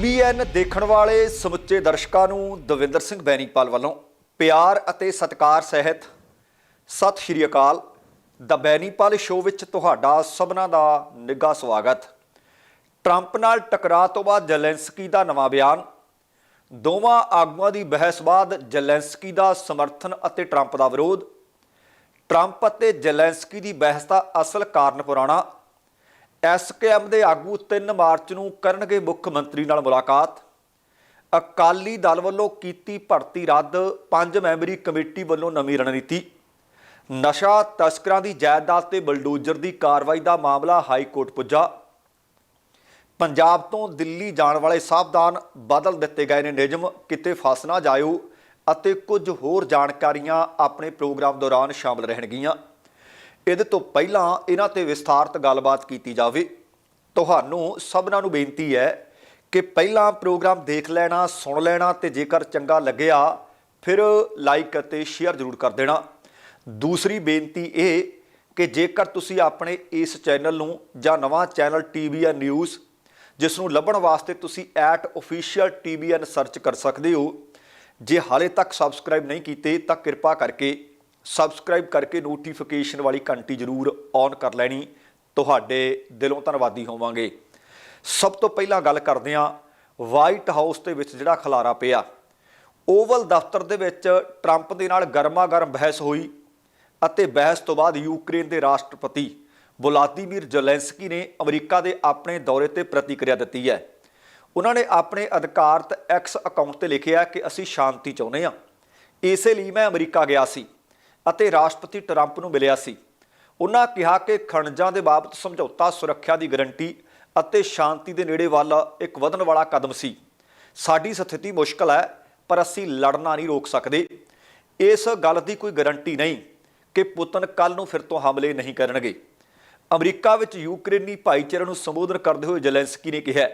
TBN ਦੇਖਣ ਵਾਲੇ ਸਮੁੱਚੇ ਦਰਸ਼ਕਾਂ ਨੂੰ ਦਵਿੰਦਰ ਸਿੰਘ ਬੈਣੀਪਾਲ ਵੱਲੋਂ ਪਿਆਰ ਅਤੇ ਸਤਿਕਾਰ ਸਹਿਤ ਸਤਿ ਸ਼੍ਰੀ ਅਕਾਲ। ਦ ਬੈਣੀਪਾਲ ਸ਼ੋਅ ਵਿੱਚ ਤੁਹਾਡਾ ਸਭਨਾਂ ਦਾ ਨਿੱਘਾ ਸਵਾਗਤ। ਟਰੰਪ ਨਾਲ ਟਕਰਾਅ ਤੋਂ ਬਾਅਦ ਜ਼ੈਲੈਂਸਕੀ ਦਾ ਨਵਾਂ ਬਿਆਨ। ਦੋਵਾਂ ਆਗੂਆਂ ਦੀ ਬਹਿਸ ਬਾਅਦ ਜ਼ੈਲੈਂਸਕੀ ਦਾ ਸਮਰਥਨ ਅਤੇ ਟਰੰਪ ਦਾ ਵਿਰੋਧ। ਟਰੰਪ ਅਤੇ ਜ਼ੈਲੈਂਸਕੀ ਦੀ ਬਹਿਸ ਦਾ ਅਸਲ ਕਾਰਨ ਪੁਰਾਣਾ। ਐਸਕੇਐਮ ਦੇ ਆਗੂ 3 ਮਾਰਚ ਨੂੰ ਕਰਨਗੇ ਮੁੱਖ ਮੰਤਰੀ ਨਾਲ ਮੁਲਾਕਾਤ। ਅਕਾਲੀ ਦਲ ਵੱਲੋਂ ਕੀਤੀ ਭਰਤੀ ਰੱਦ, ਪੰਜ ਮੈਂਬਰੀ ਕਮੇਟੀ ਵੱਲੋਂ ਨਵੀਂ ਰਣਨੀਤੀ। ਨਸ਼ਾ ਤਸਕਰਾਂ ਦੀ ਜਾਇਦਾਦ ਤੇ ਬਲਡੋਜ਼ਰ ਦੀ ਕਾਰਵਾਈ ਦਾ ਮਾਮਲਾ ਹਾਈ ਕੋਰਟ ਪੁੱਜਾ। ਪੰਜਾਬ ਤੋਂ ਦਿੱਲੀ ਜਾਣ ਵਾਲੇ ਸਾਵਧਾਨ ਬਦਲ ਦਿੱਤੇ ਗਏ ਨੇ ਨਿਯਮ, ਕਿਤੇ ਫਸ ਨਾ ਜਾਇਓ ਅਤੇ ਕੁਝ ਹੋਰ ਜਾਣਕਾਰੀਆਂ ਆਪਣੇ ਪ੍ਰੋਗਰਾਮ ਦੌਰਾਨ ਸ਼ਾਮਲ ਰਹਿਣਗੀਆਂ। ਇਹਦੇ ਤੋਂ ਪਹਿਲਾਂ ਇਹਨਾਂ ਤੇ ਵਿਸਥਾਰਤ ਗੱਲਬਾਤ ਕੀਤੀ ਜਾਵੇ। ਤੁਹਾਨੂੰ ਸਭਨਾਂ ਨੂੰ ਬੇਨਤੀ ਹੈ ਕਿ ਪਹਿਲਾਂ ਪ੍ਰੋਗਰਾਮ ਦੇਖ ਲੈਣਾ, ਸੁਣ ਲੈਣਾ ਤੇ ਜੇਕਰ ਚੰਗਾ ਲੱਗਿਆ, ਫਿਰ ਲਾਈਕ ਅਤੇ ਸ਼ੇਅਰ ਜ਼ਰੂਰ ਕਰ ਦੇਣਾ। ਦੂਸਰੀ ਬੇਨਤੀ ਇਹ ਕਿ ਜੇਕਰ ਤੁਸੀਂ ਆਪਣੇ ਇਸ ਚੈਨਲ ਨੂੰ ਜਾਂ ਨਵਾਂ ਚੈਨਲ ਟੀਵੀਐਨ ਨਿਊਜ਼ ਜਿਸ ਨੂੰ ਲੱਭਣ ਵਾਸਤੇ ਤੁਸੀਂ @officialtvn ਸਰਚ ਕਰ ਸਕਦੇ ਹੋ, ਜੇ ਹਾਲੇ ਤੱਕ ਸਬਸਕ੍ਰਾਈਬ ਨਹੀਂ ਕੀਤੇ, ਤਾਂ ਕਿਰਪਾ ਕਰਕੇ ਸਬਸਕ੍ਰਾਈਬ ਕਰਕੇ ਨੋਟੀਫਿਕੇਸ਼ਨ ਵਾਲੀ ਘੰਟੀ ਜ਼ਰੂਰ ਔਨ ਕਰ ਲੈਣੀ। ਤੁਹਾਡੇ ਦਿਲੋਂ ਧੰਨਵਾਦੀ ਹੋਵਾਂਗੇ। ਸਭ ਤੋਂ ਪਹਿਲਾਂ ਗੱਲ ਕਰਦੇ ਹਾਂ ਵਾਈਟ ਹਾਊਸ ਦੇ ਵਿੱਚ ਜਿਹੜਾ ਖਲਾਰਾ ਪਿਆ। ਓਵਲ ਦਫ਼ਤਰ ਦੇ ਵਿੱਚ ਟਰੰਪ ਦੇ ਨਾਲ ਗਰਮਾ-ਗਰਮ ਬਹਿਸ ਹੋਈ ਅਤੇ ਬਹਿਸ ਤੋਂ ਬਾਅਦ ਯੂਕਰੇਨ ਦੇ ਰਾਸ਼ਟਰਪਤੀ ਵਲਾਦੀਮੀਰ ਜ਼ੈਲੈਂਸਕੀ ਨੇ ਅਮਰੀਕਾ ਦੇ ਆਪਣੇ ਦੌਰੇ ਤੇ ਪ੍ਰਤੀਕਿਰਿਆ ਦਿੱਤੀ ਹੈ। ਉਹਨਾਂ ਨੇ ਆਪਣੇ ਅਧਿਕਾਰਤ ਐਕਸ ਅਕਾਊਂਟ ਤੇ ਲਿਖਿਆ ਕਿ ਅਸੀਂ ਸ਼ਾਂਤੀ ਚਾਹੁੰਦੇ ਹਾਂ। ਇਸੇ ਲਈ ਮੈਂ ਅਮਰੀਕਾ ਗਿਆ ਸੀ। ਅਤੇ ਰਾਸ਼ਟਰਪਤੀ ਟਰੰਪ ਨੂੰ ਮਿਲਿਆ ਸੀ। ਉਹਨਾਂ ਕਿਹਾ ਕਿ ਖਣਜਾਂ ਦੇ ਬਾਬਤ ਸਮਝੌਤਾ ਸੁਰੱਖਿਆ ਦੀ ਗਾਰੰਟੀ ਅਤੇ ਸ਼ਾਂਤੀ ਦੇ ਨੇੜੇ ਵੱਲ ਇੱਕ ਵਧਣ ਵਾਲਾ ਕਦਮ ਸੀ। ਸਾਡੀ ਸਥਿਤੀ ਮੁਸ਼ਕਲ ਹੈ, ਪਰ ਅਸੀਂ ਲੜਨਾ ਨਹੀਂ ਰੋਕ ਸਕਦੇ। ਇਸ ਗੱਲ ਦੀ ਕੋਈ ਗਾਰੰਟੀ ਨਹੀਂ ਕਿ ਪੁਤਨ ਕੱਲ ਨੂੰ ਫਿਰ ਤੋਂ ਹਮਲੇ ਨਹੀਂ ਕਰਨਗੇ। ਅਮਰੀਕਾ ਵਿੱਚ ਯੂਕਰੇਨੀ ਭਾਈਚਾਰੇ ਨੂੰ ਸੰਬੋਧਨ ਕਰਦੇ ਹੋਏ ਜ਼ੈਲੈਂਸਕੀ ਨੇ ਕਿਹਾ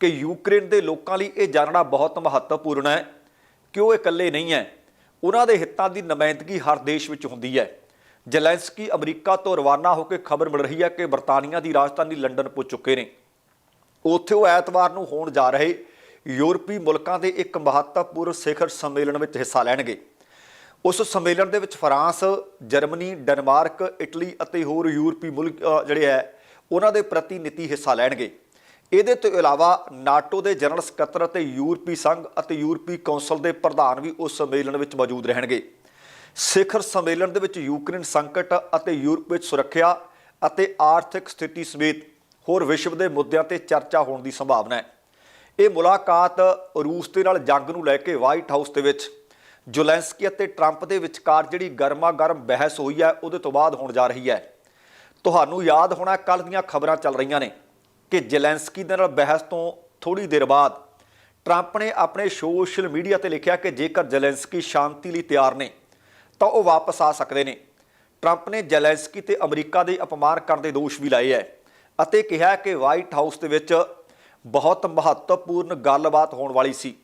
ਕਿ ਯੂਕਰੇਨ ਦੇ ਲੋਕਾਂ ਲਈ ਇਹ ਜਾਣਨਾ ਬਹੁਤ ਮਹੱਤਵਪੂਰਨ ਹੈ। ਕਿ ਉਹ ਇਕੱਲੇ ਨਹੀਂ ਹੈ? ਉਹਨਾਂ ਦੇ ਹਿੱਤਾਂ ਦੀ ਨੁਮਾਇੰਦਗੀ ਹਰ ਦੇਸ਼ ਵਿੱਚ ਹੁੰਦੀ ਹੈ। ਜ਼ੈਲੈਂਸਕੀ ਅਮਰੀਕਾ ਤੋਂ ਰਵਾਨਾ ਹੋ ਕੇ ਖਬਰ ਮਿਲ ਰਹੀ ਹੈ ਕਿ ਬਰਤਾਨੀਆ ਦੀ ਰਾਜਧਾਨੀ ਲੰਡਨ ਪੁੱਜ ਚੁੱਕੇ ਨੇ। ਉੱਥੇ ਉਹ ਐਤਵਾਰ ਨੂੰ ਹੋਣ ਜਾ ਰਹੇ ਯੂਰਪੀ ਮੁਲਕਾਂ ਦੇ ਇੱਕ ਮਹੱਤਵਪੂਰਨ ਸਿਖਰ ਸੰਮੇਲਨ ਵਿੱਚ ਹਿੱਸਾ ਲੈਣਗੇ। ਉਸ ਸੰਮੇਲਨ ਦੇ ਵਿੱਚ ਫਰਾਂਸ, ਜਰਮਨੀ, ਡੈਨਮਾਰਕ, ਇਟਲੀ ਅਤੇ ਹੋਰ ਯੂਰਪੀ ਮੁਲਕ ਜਿਹੜੇ ਹੈ ਉਹਨਾਂ ਦੇ ਪ੍ਰਤੀਨਿਧੀ ਹਿੱਸਾ ਲੈਣਗੇ। ਇਹਦੇ ਤੋਂ ਇਲਾਵਾ ਨਾਟੋ ਦੇ ਜਨਰਲ ਸਕੱਤਰ ਅਤੇ ਯੂਰਪੀ ਸੰਘ ਅਤੇ ਯੂਰਪੀ ਕੌਂਸਲ ਦੇ ਪ੍ਰਧਾਨ ਵੀ ਉਸ ਸੰਮੇਲਨ ਵਿੱਚ ਮੌਜੂਦ ਰਹਿਣਗੇ। ਸਿਖਰ ਸੰਮੇਲਨ ਦੇ ਵਿੱਚ ਯੂਕਰੇਨ ਸੰਕਟ ਅਤੇ ਯੂਰਪ ਵਿੱਚ ਸੁਰੱਖਿਆ ਅਤੇ ਆਰਥਿਕ ਸਥਿਤੀ ਸਮੇਤ ਹੋਰ ਵਿਸ਼ਵ ਦੇ ਮੁੱਦਿਆਂ ਤੇ ਚਰਚਾ ਹੋਣ ਦੀ ਸੰਭਾਵਨਾ ਹੈ। ਇਹ ਮੁਲਾਕਾਤ ਰੂਸ ਦੇ ਨਾਲ ਜੰਗ ਨੂੰ ਲੈ ਕੇ ਵਾਈਟ ਹਾਊਸ ਦੇ ਵਿੱਚ, ਜ਼ੋਲੈਂਸਕੀ ਅਤੇ ਟਰੰਪ ਦੇ ਵਿਚਕਾਰ ਜਿਹੜੀ ਗਰਮਾ-ਗਰਮ ਬਹਿਸ ਹੋਈ ਹੈ, ਉਹਦੇ ਤੋਂ ਬਾਅਦ ਹੋਣ ਜਾ ਰਹੀ ਹੈ। ਤੁਹਾਨੂੰ ਯਾਦ ਹੋਣਾ ਕੱਲ ਦੀਆਂ ਖਬਰਾਂ ਚੱਲ ਰਹੀਆਂ ਨੇ। ਕਿ ਜ਼ੈਲੈਂਸਕੀ ਦੇ ਨਾਲ ਬਹਿਸ ਤੋਂ ਥੋੜੀ ਦੇਰ ਬਾਅਦ ਟਰੰਪ ਨੇ ਆਪਣੇ ਸੋਸ਼ਲ ਮੀਡੀਆ ਤੇ ਲਿਖਿਆ ਕਿ ਜੇਕਰ ਜ਼ੈਲੈਂਸਕੀ ਸ਼ਾਂਤੀ ਲਈ ਤਿਆਰ ਨੇ, ਤਾਂ ਉਹ ਵਾਪਸ ਆ ਸਕਦੇ ਨੇ। ਟਰੰਪ ਨੇ ਜ਼ੈਲੈਂਸਕੀ ਤੇ ਅਮਰੀਕਾ ਦੇ ਅਪਮਾਨ ਕਰਨ ਦੇ ਦੋਸ਼ ਵੀ ਲਾਏ ਹੈ ਅਤੇ ਕਿਹਾ ਕਿ ਵਾਈਟ ਹਾਊਸ ਦੇ ਵਿੱਚ ਬਹੁਤ ਮਹੱਤਵਪੂਰਨ ਗੱਲਬਾਤ ਹੋਣ ਵਾਲੀ ਸੀ।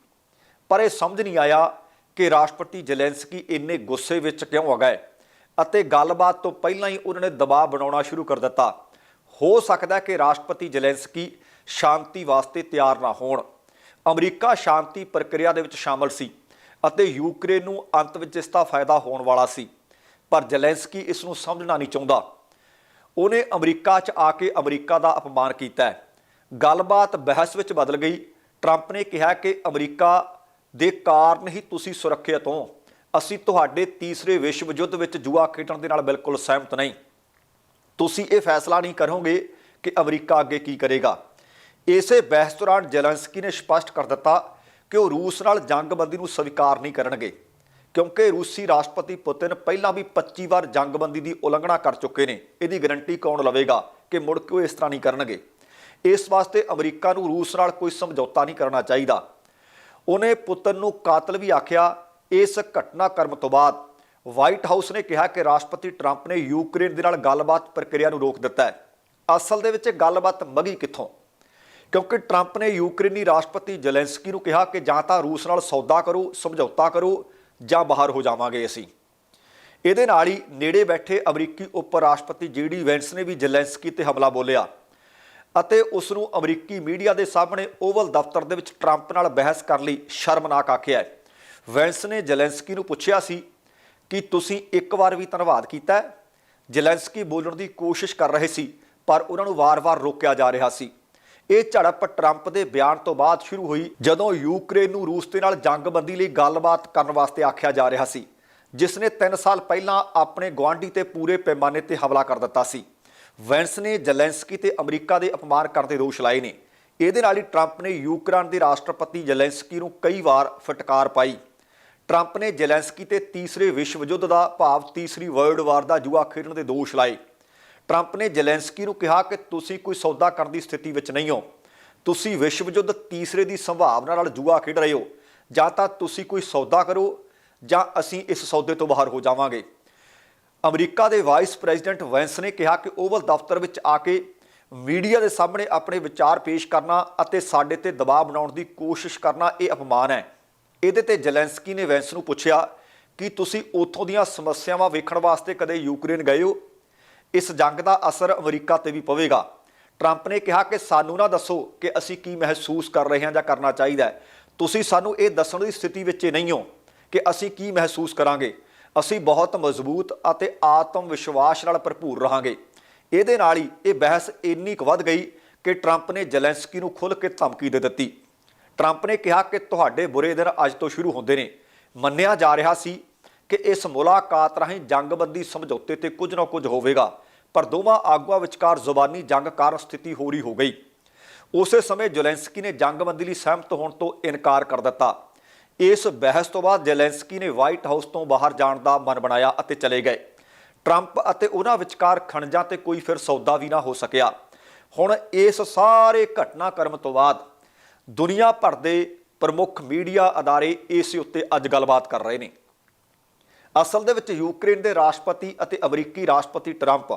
ਪਰ ਇਹ ਸਮਝ ਨਹੀਂ ਆਇਆ ਕਿ ਰਾਸ਼ਟਰਪਤੀ ਜ਼ੈਲੈਂਸਕੀ ਇੰਨੇ ਗੁੱਸੇ ਵਿੱਚ ਕਿਉਂ ਆ ਗਏ ਅਤੇ ਗੱਲਬਾਤ ਤੋਂ ਪਹਿਲਾਂ ਹੀ ਉਹਨਾਂ ਨੇ ਦਬਾਅ ਬਣਾਉਣਾ ਸ਼ੁਰੂ ਕਰ ਦਿੱਤਾ। ਹੋ ਸਕਦਾ ਹੈ ਕਿ ਰਾਸ਼ਟਰਪਤੀ ਜ਼ੈਲੈਂਸਕੀ ਸ਼ਾਂਤੀ ਵਾਸਤੇ ਤਿਆਰ ਨਾ ਹੋਣ। ਅਮਰੀਕਾ ਸ਼ਾਂਤੀ ਪ੍ਰਕਿਰਿਆ ਦੇ ਵਿੱਚ ਸ਼ਾਮਲ ਸੀ ਅਤੇ ਯੂਕਰੇਨ ਨੂੰ ਅੰਤ ਵਿੱਚ ਇਸ ਦਾ ਫਾਇਦਾ ਹੋਣ ਵਾਲਾ ਸੀ, ਪਰ ਜ਼ੈਲੈਂਸਕੀ ਇਸ ਨੂੰ ਸਮਝਣਾ ਨਹੀਂ ਚਾਹੁੰਦਾ। ਉਹਨੇ ਅਮਰੀਕਾ 'ਚ ਆ ਕੇ ਅਮਰੀਕਾ ਦਾ ਅਪਮਾਨ ਕੀਤਾ ਹੈ। ਗੱਲਬਾਤ ਬਹਿਸ ਵਿੱਚ ਬਦਲ ਗਈ। ਟਰੰਪ ਨੇ ਕਿਹਾ ਕਿ ਅਮਰੀਕਾ ਦੇ ਕਾਰਨ ਹੀ ਤੁਸੀਂ ਸੁਰੱਖਿਅਤ ਹੋ। ਅਸੀਂ ਤੁਹਾਡੇ ਤੀਸਰੇ ਵਿਸ਼ਵ ਯੁੱਧ ਵਿੱਚ ਜੂਆ ਖੇਡਣ ਦੇ ਨਾਲ ਬਿਲਕੁਲ ਸਹਿਮਤ ਨਹੀਂ। ਤੁਸੀਂ ਇਹ ਫੈਸਲਾ ਨਹੀਂ ਕਰੋਗੇ ਕਿ ਅਮਰੀਕਾ ਅੱਗੇ ਕੀ ਕਰੇਗਾ। ਇਸੇ ਬਹਿਸ ਦੌਰਾਨ ਜ਼ੈਲੈਂਸਕੀ ਨੇ ਸਪਸ਼ਟ ਕਰ ਦਿੱਤਾ ਕਿ ਉਹ ਰੂਸ ਨਾਲ ਜੰਗਬੰਦੀ ਨੂੰ ਸਵੀਕਾਰ ਨਹੀਂ ਕਰਨਗੇ, ਕਿਉਂਕਿ ਰੂਸੀ ਰਾਸ਼ਟਰਪਤੀ ਪੁਤਿਨ ਪਹਿਲਾਂ ਵੀ 25 ਵਾਰ ਜੰਗਬੰਦੀ ਦੀ ਉਲੰਘਣਾ ਕਰ ਚੁੱਕੇ ਨੇ। ਇਹਦੀ ਗਾਰੰਟੀ ਕੌਣ ਲਵੇਗਾ ਕਿ ਮੁੜ ਕੇ ਉਹ ਇਸ ਤਰ੍ਹਾਂ ਨਹੀਂ ਕਰਨਗੇ? ਇਸ ਵਾਸਤੇ ਅਮਰੀਕਾ ਨੂੰ ਰੂਸ ਨਾਲ ਕੋਈ ਸਮਝੌਤਾ ਨਹੀਂ ਕਰਨਾ ਚਾਹੀਦਾ। ਉਹਨੇ ਪੁਤਨ ਨੂੰ ਕਾਤਲ ਵੀ ਆਖਿਆ, ਇਸ ਘਟਨਾਕ੍ਰਮ ਤੋਂ ਬਾਅਦ। ਵਾਈਟ ਹਾਊਸ ਨੇ ਕਿਹਾ ਕਿ ਰਾਸ਼ਟਰਪਤੀ ਟਰੰਪ ਨੇ ਯੂਕਰੇਨ ਦੇ ਨਾਲ ਗੱਲਬਾਤ ਪ੍ਰਕਿਰਿਆ ਨੂੰ ਰੋਕ ਦਿੱਤਾ ਹੈ। ਅਸਲ ਦੇ ਵਿੱਚ ਇਹ ਗੱਲਬਾਤ ਮਗੀ ਕਿੱਥੋਂ? ਕਿਉਂਕਿ ਟਰੰਪ ਨੇ ਯੂਕਰੇਨੀ ਰਾਸ਼ਟਰਪਤੀ ਜ਼ੈਲੈਂਸਕੀ ਨੂੰ ਕਿਹਾ ਕਿ ਜਾਂ ਤਾਂ ਰੂਸ ਨਾਲ ਸੌਦਾ ਕਰੋ, ਸਮਝੌਤਾ ਕਰੋ ਜਾਂ ਬਾਹਰ ਹੋ ਜਾਵਾਂਗੇ ਅਸੀਂ। ਇਹਦੇ ਨਾਲ ਹੀ ਨੇੜੇ ਬੈਠੇ ਅਮਰੀਕੀ ਉਪ ਰਾਸ਼ਟਰਪਤੀ ਜੀਡੀ ਵੈਂਸ ਨੇ ਵੀ ਜ਼ੈਲੈਂਸਕੀ ਤੇ ਹਮਲਾ ਬੋਲਿਆ ਅਤੇ ਉਸ ਨੂੰ ਅਮਰੀਕੀ ਮੀਡੀਆ ਦੇ ਸਾਹਮਣੇ ਓਵਲ ਦਫ਼ਤਰ ਦੇ ਵਿੱਚ ਟਰੰਪ ਨਾਲ ਬਹਿਸ ਕਰਨ ਲਈ ਸ਼ਰਮਨਾਕ ਆਖਿਆ ਵੈਂਸ ਨੇ ਜ਼ੈਲੈਂਸਕੀ ਨੂੰ ਪੁੱਛਿਆ ਸੀ ਕਿ ਤੁਸੀਂ ਇੱਕ ਵਾਰ ਵੀ ਧੰਨਵਾਦ ਕੀਤਾ ਹੈ? ਜ਼ੈਲੈਂਸਕੀ ਬੋਲਣ ਦੀ ਕੋਸ਼ਿਸ਼ ਕਰ ਰਹੇ ਸੀ, ਪਰ ਉਹਨਾਂ ਨੂੰ ਵਾਰ-ਵਾਰ ਰੋਕਿਆ ਜਾ ਰਿਹਾ ਸੀ। ਇਹ ਝੜਪ ਟਰੰਪ ਦੇ ਬਿਆਨ ਤੋਂ ਬਾਅਦ ਸ਼ੁਰੂ ਹੋਈ, ਜਦੋਂ ਯੂਕਰੇਨ ਨੂੰ ਰੂਸ ਦੇ ਨਾਲ ਜੰਗਬੰਦੀ ਲਈ ਗੱਲਬਾਤ ਕਰਨ ਵਾਸਤੇ ਆਖਿਆ ਜਾ ਰਿਹਾ ਸੀ, ਜਿਸ ਨੇ 3 ਸਾਲ ਪਹਿਲਾਂ ਆਪਣੇ ਗੁਆਂਢੀ ਤੇ ਪੂਰੇ ਪੈਮਾਨੇ ਤੇ ਹਮਲਾ ਕਰ ਦਿੱਤਾ ਸੀ। ਵੈਂਸ ਨੇ ਜ਼ੈਲੈਂਸਕੀ ਤੇ ਅਮਰੀਕਾ ਦੇ ਅਪਮਾਨ ਕਰਨ ਦੇ ਦੋਸ਼ ਲਾਏ ਨੇ। ਇਹਦੇ ਨਾਲ ਹੀ ਟਰੰਪ ਨੇ ਯੂਕਰੇਨ ਦੇ ਰਾਸ਼ਟਰਪਤੀ ਜ਼ੈਲੈਂਸਕੀ ਨੂੰ ਕਈ ਵਾਰ ਫਟਕਾਰ ਪਾਈ। ਟਰੰਪ ਨੇ ਜ਼ੈਲੈਂਸਕੀ ਤੇ ਤੀਸਰੇ ਵਿਸ਼ਵ ਯੁੱਧ ਦਾ ਭਾਵ ਤੀਸਰੀ ਵਰਲਡ ਵਾਰ ਦਾ ਜੂਆ ਖੇਡਣ ਦੇ ਦੋਸ਼ ਲਾਏ। ਟਰੰਪ ਨੇ ਜ਼ੈਲੈਂਸਕੀ ਨੂੰ ਕਿਹਾ ਕਿ ਤੁਸੀਂ ਕੋਈ ਸੌਦਾ ਕਰਨ ਦੀ ਸਥਿਤੀ ਵਿੱਚ ਨਹੀਂ ਹੋ। ਤੁਸੀਂ ਵਿਸ਼ਵ ਯੁੱਧ ਤੀਸਰੇ ਦੀ ਸੰਭਾਵਨਾ ਨਾਲ ਜੂਆ ਖੇਡ ਰਹੇ ਹੋ। ਜਾਂ ਤਾਂ ਤੁਸੀਂ ਕੋਈ ਸੌਦਾ ਕਰੋ, ਜਾਂ ਅਸੀਂ ਇਸ ਸੌਦੇ ਤੋਂ ਬਾਹਰ ਹੋ ਜਾਵਾਂਗੇ। ਅਮਰੀਕਾ ਦੇ ਵਾਈਸ ਪ੍ਰੈਜ਼ੀਡੈਂਟ ਵੈਂਸ ਨੇ ਕਿਹਾ ਕਿ ਓਵਲ ਦਫ਼ਤਰ ਵਿੱਚ ਆ ਕੇ ਮੀਡੀਆ ਦੇ ਸਾਹਮਣੇ ਆਪਣੇ ਵਿਚਾਰ ਪੇਸ਼ ਕਰਨਾ ਅਤੇ ਸਾਡੇ ਤੇ ਦਬਾਅ ਬਣਾਉਣ ਦੀ ਕੋਸ਼ਿਸ਼ ਕਰਨਾ ਇਹ ਅਪਮਾਨ ਹੈ। ਇਹਦੇ ਤੇ ਜ਼ੈਲੈਂਸਕੀ ਨੇ ਵੈਂਸ ਨੂੰ ਪੁੱਛਿਆ ਕਿ ਤੁਸੀਂ ਉੱਥੋਂ ਦੀਆਂ ਸਮੱਸਿਆਵਾਂ ਵੇਖਣ ਵਾਸਤੇ ਕਦੇ ਯੂਕਰੇਨ ਗਏ ਹੋ? ਇਸ ਜੰਗ ਦਾ ਅਸਰ ਅਮਰੀਕਾ ਤੇ ਵੀ ਪਵੇਗਾ। ਟਰੰਪ ਨੇ ਕਿਹਾ ਕਿ ਸਾਨੂੰ ਨਾ ਦੱਸੋ ਕਿ ਅਸੀਂ ਕੀ ਮਹਿਸੂਸ ਕਰ ਰਹੇ ਹਾਂ ਜਾਂ ਕਰਨਾ ਚਾਹੀਦਾ ਹੈ। ਤੁਸੀਂ ਸਾਨੂੰ ਇਹ ਦੱਸਣ ਦੀ ਸਥਿਤੀ ਵਿੱਚ ਨਹੀਂ ਹੋ ਕਿ ਅਸੀਂ ਕੀ ਮਹਿਸੂਸ ਕਰਾਂਗੇ। ਅਸੀਂ ਬਹੁਤ ਮਜ਼ਬੂਤ ਅਤੇ ਆਤਮ ਵਿਸ਼ਵਾਸ ਨਾਲ ਭਰਪੂਰ ਰਹਾਂਗੇ। ਇਹਦੇ ਨਾਲ ਹੀ ਇਹ ਬਹਿਸ ਇੰਨੀ ਕੁ ਵੱਧ ਗਈ ਕਿ ਟਰੰਪ ਨੇ ਜ਼ੈਲੈਂਸਕੀ ਨੂੰ ਖੁੱਲ੍ਹ ਕੇ ਧਮਕੀ ਦੇ ਦਿੱਤੀ। ਟਰੰਪ ਨੇ ਕਿਹਾ ਕਿ ਤੁਹਾਡੇ ਬੁਰੇ ਦਿਨ ਅੱਜ ਤੋਂ ਸ਼ੁਰੂ ਹੁੰਦੇ ਨੇ। ਮੰਨਿਆ ਜਾ ਰਿਹਾ ਸੀ ਕਿ ਇਸ ਮੁਲਾਕਾਤ ਰਾਹੀਂ ਜੰਗਬੰਦੀ ਸਮਝੌਤੇ ਤੇ ਕੁਝ ਨਾ ਕੁਝ ਹੋਵੇਗਾ, ਪਰ ਦੋਵਾਂ ਆਗੂਆਂ ਵਿਚਕਾਰ ਜ਼ੁਬਾਨੀ ਜੰਗ ਕਾਰਨ ਸਥਿਤੀ ਹੋਰੀ ਹੋ ਗਈ। ਉਸੇ ਸਮੇਂ ਜ਼ੈਲੈਂਸਕੀ ਨੇ ਜੰਗਬੰਦੀ ਲਈ ਸਹਿਮਤ ਹੋਣ ਤੋਂ ਇਨਕਾਰ ਕਰ ਦਿੱਤਾ। ਇਸ ਬਹਿਸ ਤੋਂ ਬਾਅਦ ਜ਼ੈਲੈਂਸਕੀ ਨੇ ਵਾਈਟ ਹਾਊਸ ਤੋਂ ਬਾਹਰ ਜਾਣ ਦਾ ਮਨ ਬਣਾਇਆ ਅਤੇ ਚਲੇ ਗਏ। ਟਰੰਪ ਅਤੇ ਉਹਨਾਂ ਵਿਚਕਾਰ ਖਣਜਾਂ ਤੇ ਕੋਈ ਫਿਰ ਸੌਦਾ ਵੀ ਨਾ ਹੋ ਸਕਿਆ। ਹੁਣ ਇਸ ਸਾਰੇ ਘਟਨਾਕ੍ਰਮ ਤੋਂ ਬਾਅਦ ਦੁਨੀਆ ਭਰ ਦੇ ਪ੍ਰਮੁੱਖ ਮੀਡੀਆ ਅਦਾਰੇ ਇਸ ਉੱਤੇ ਅੱਜ ਗੱਲਬਾਤ ਕਰ ਰਹੇ ਨੇ। ਅਸਲ ਦੇ ਵਿੱਚ ਯੂਕਰੇਨ ਦੇ ਰਾਸ਼ਟਰਪਤੀ ਅਤੇ ਅਮਰੀਕੀ ਰਾਸ਼ਟਰਪਤੀ ਟਰੰਪ,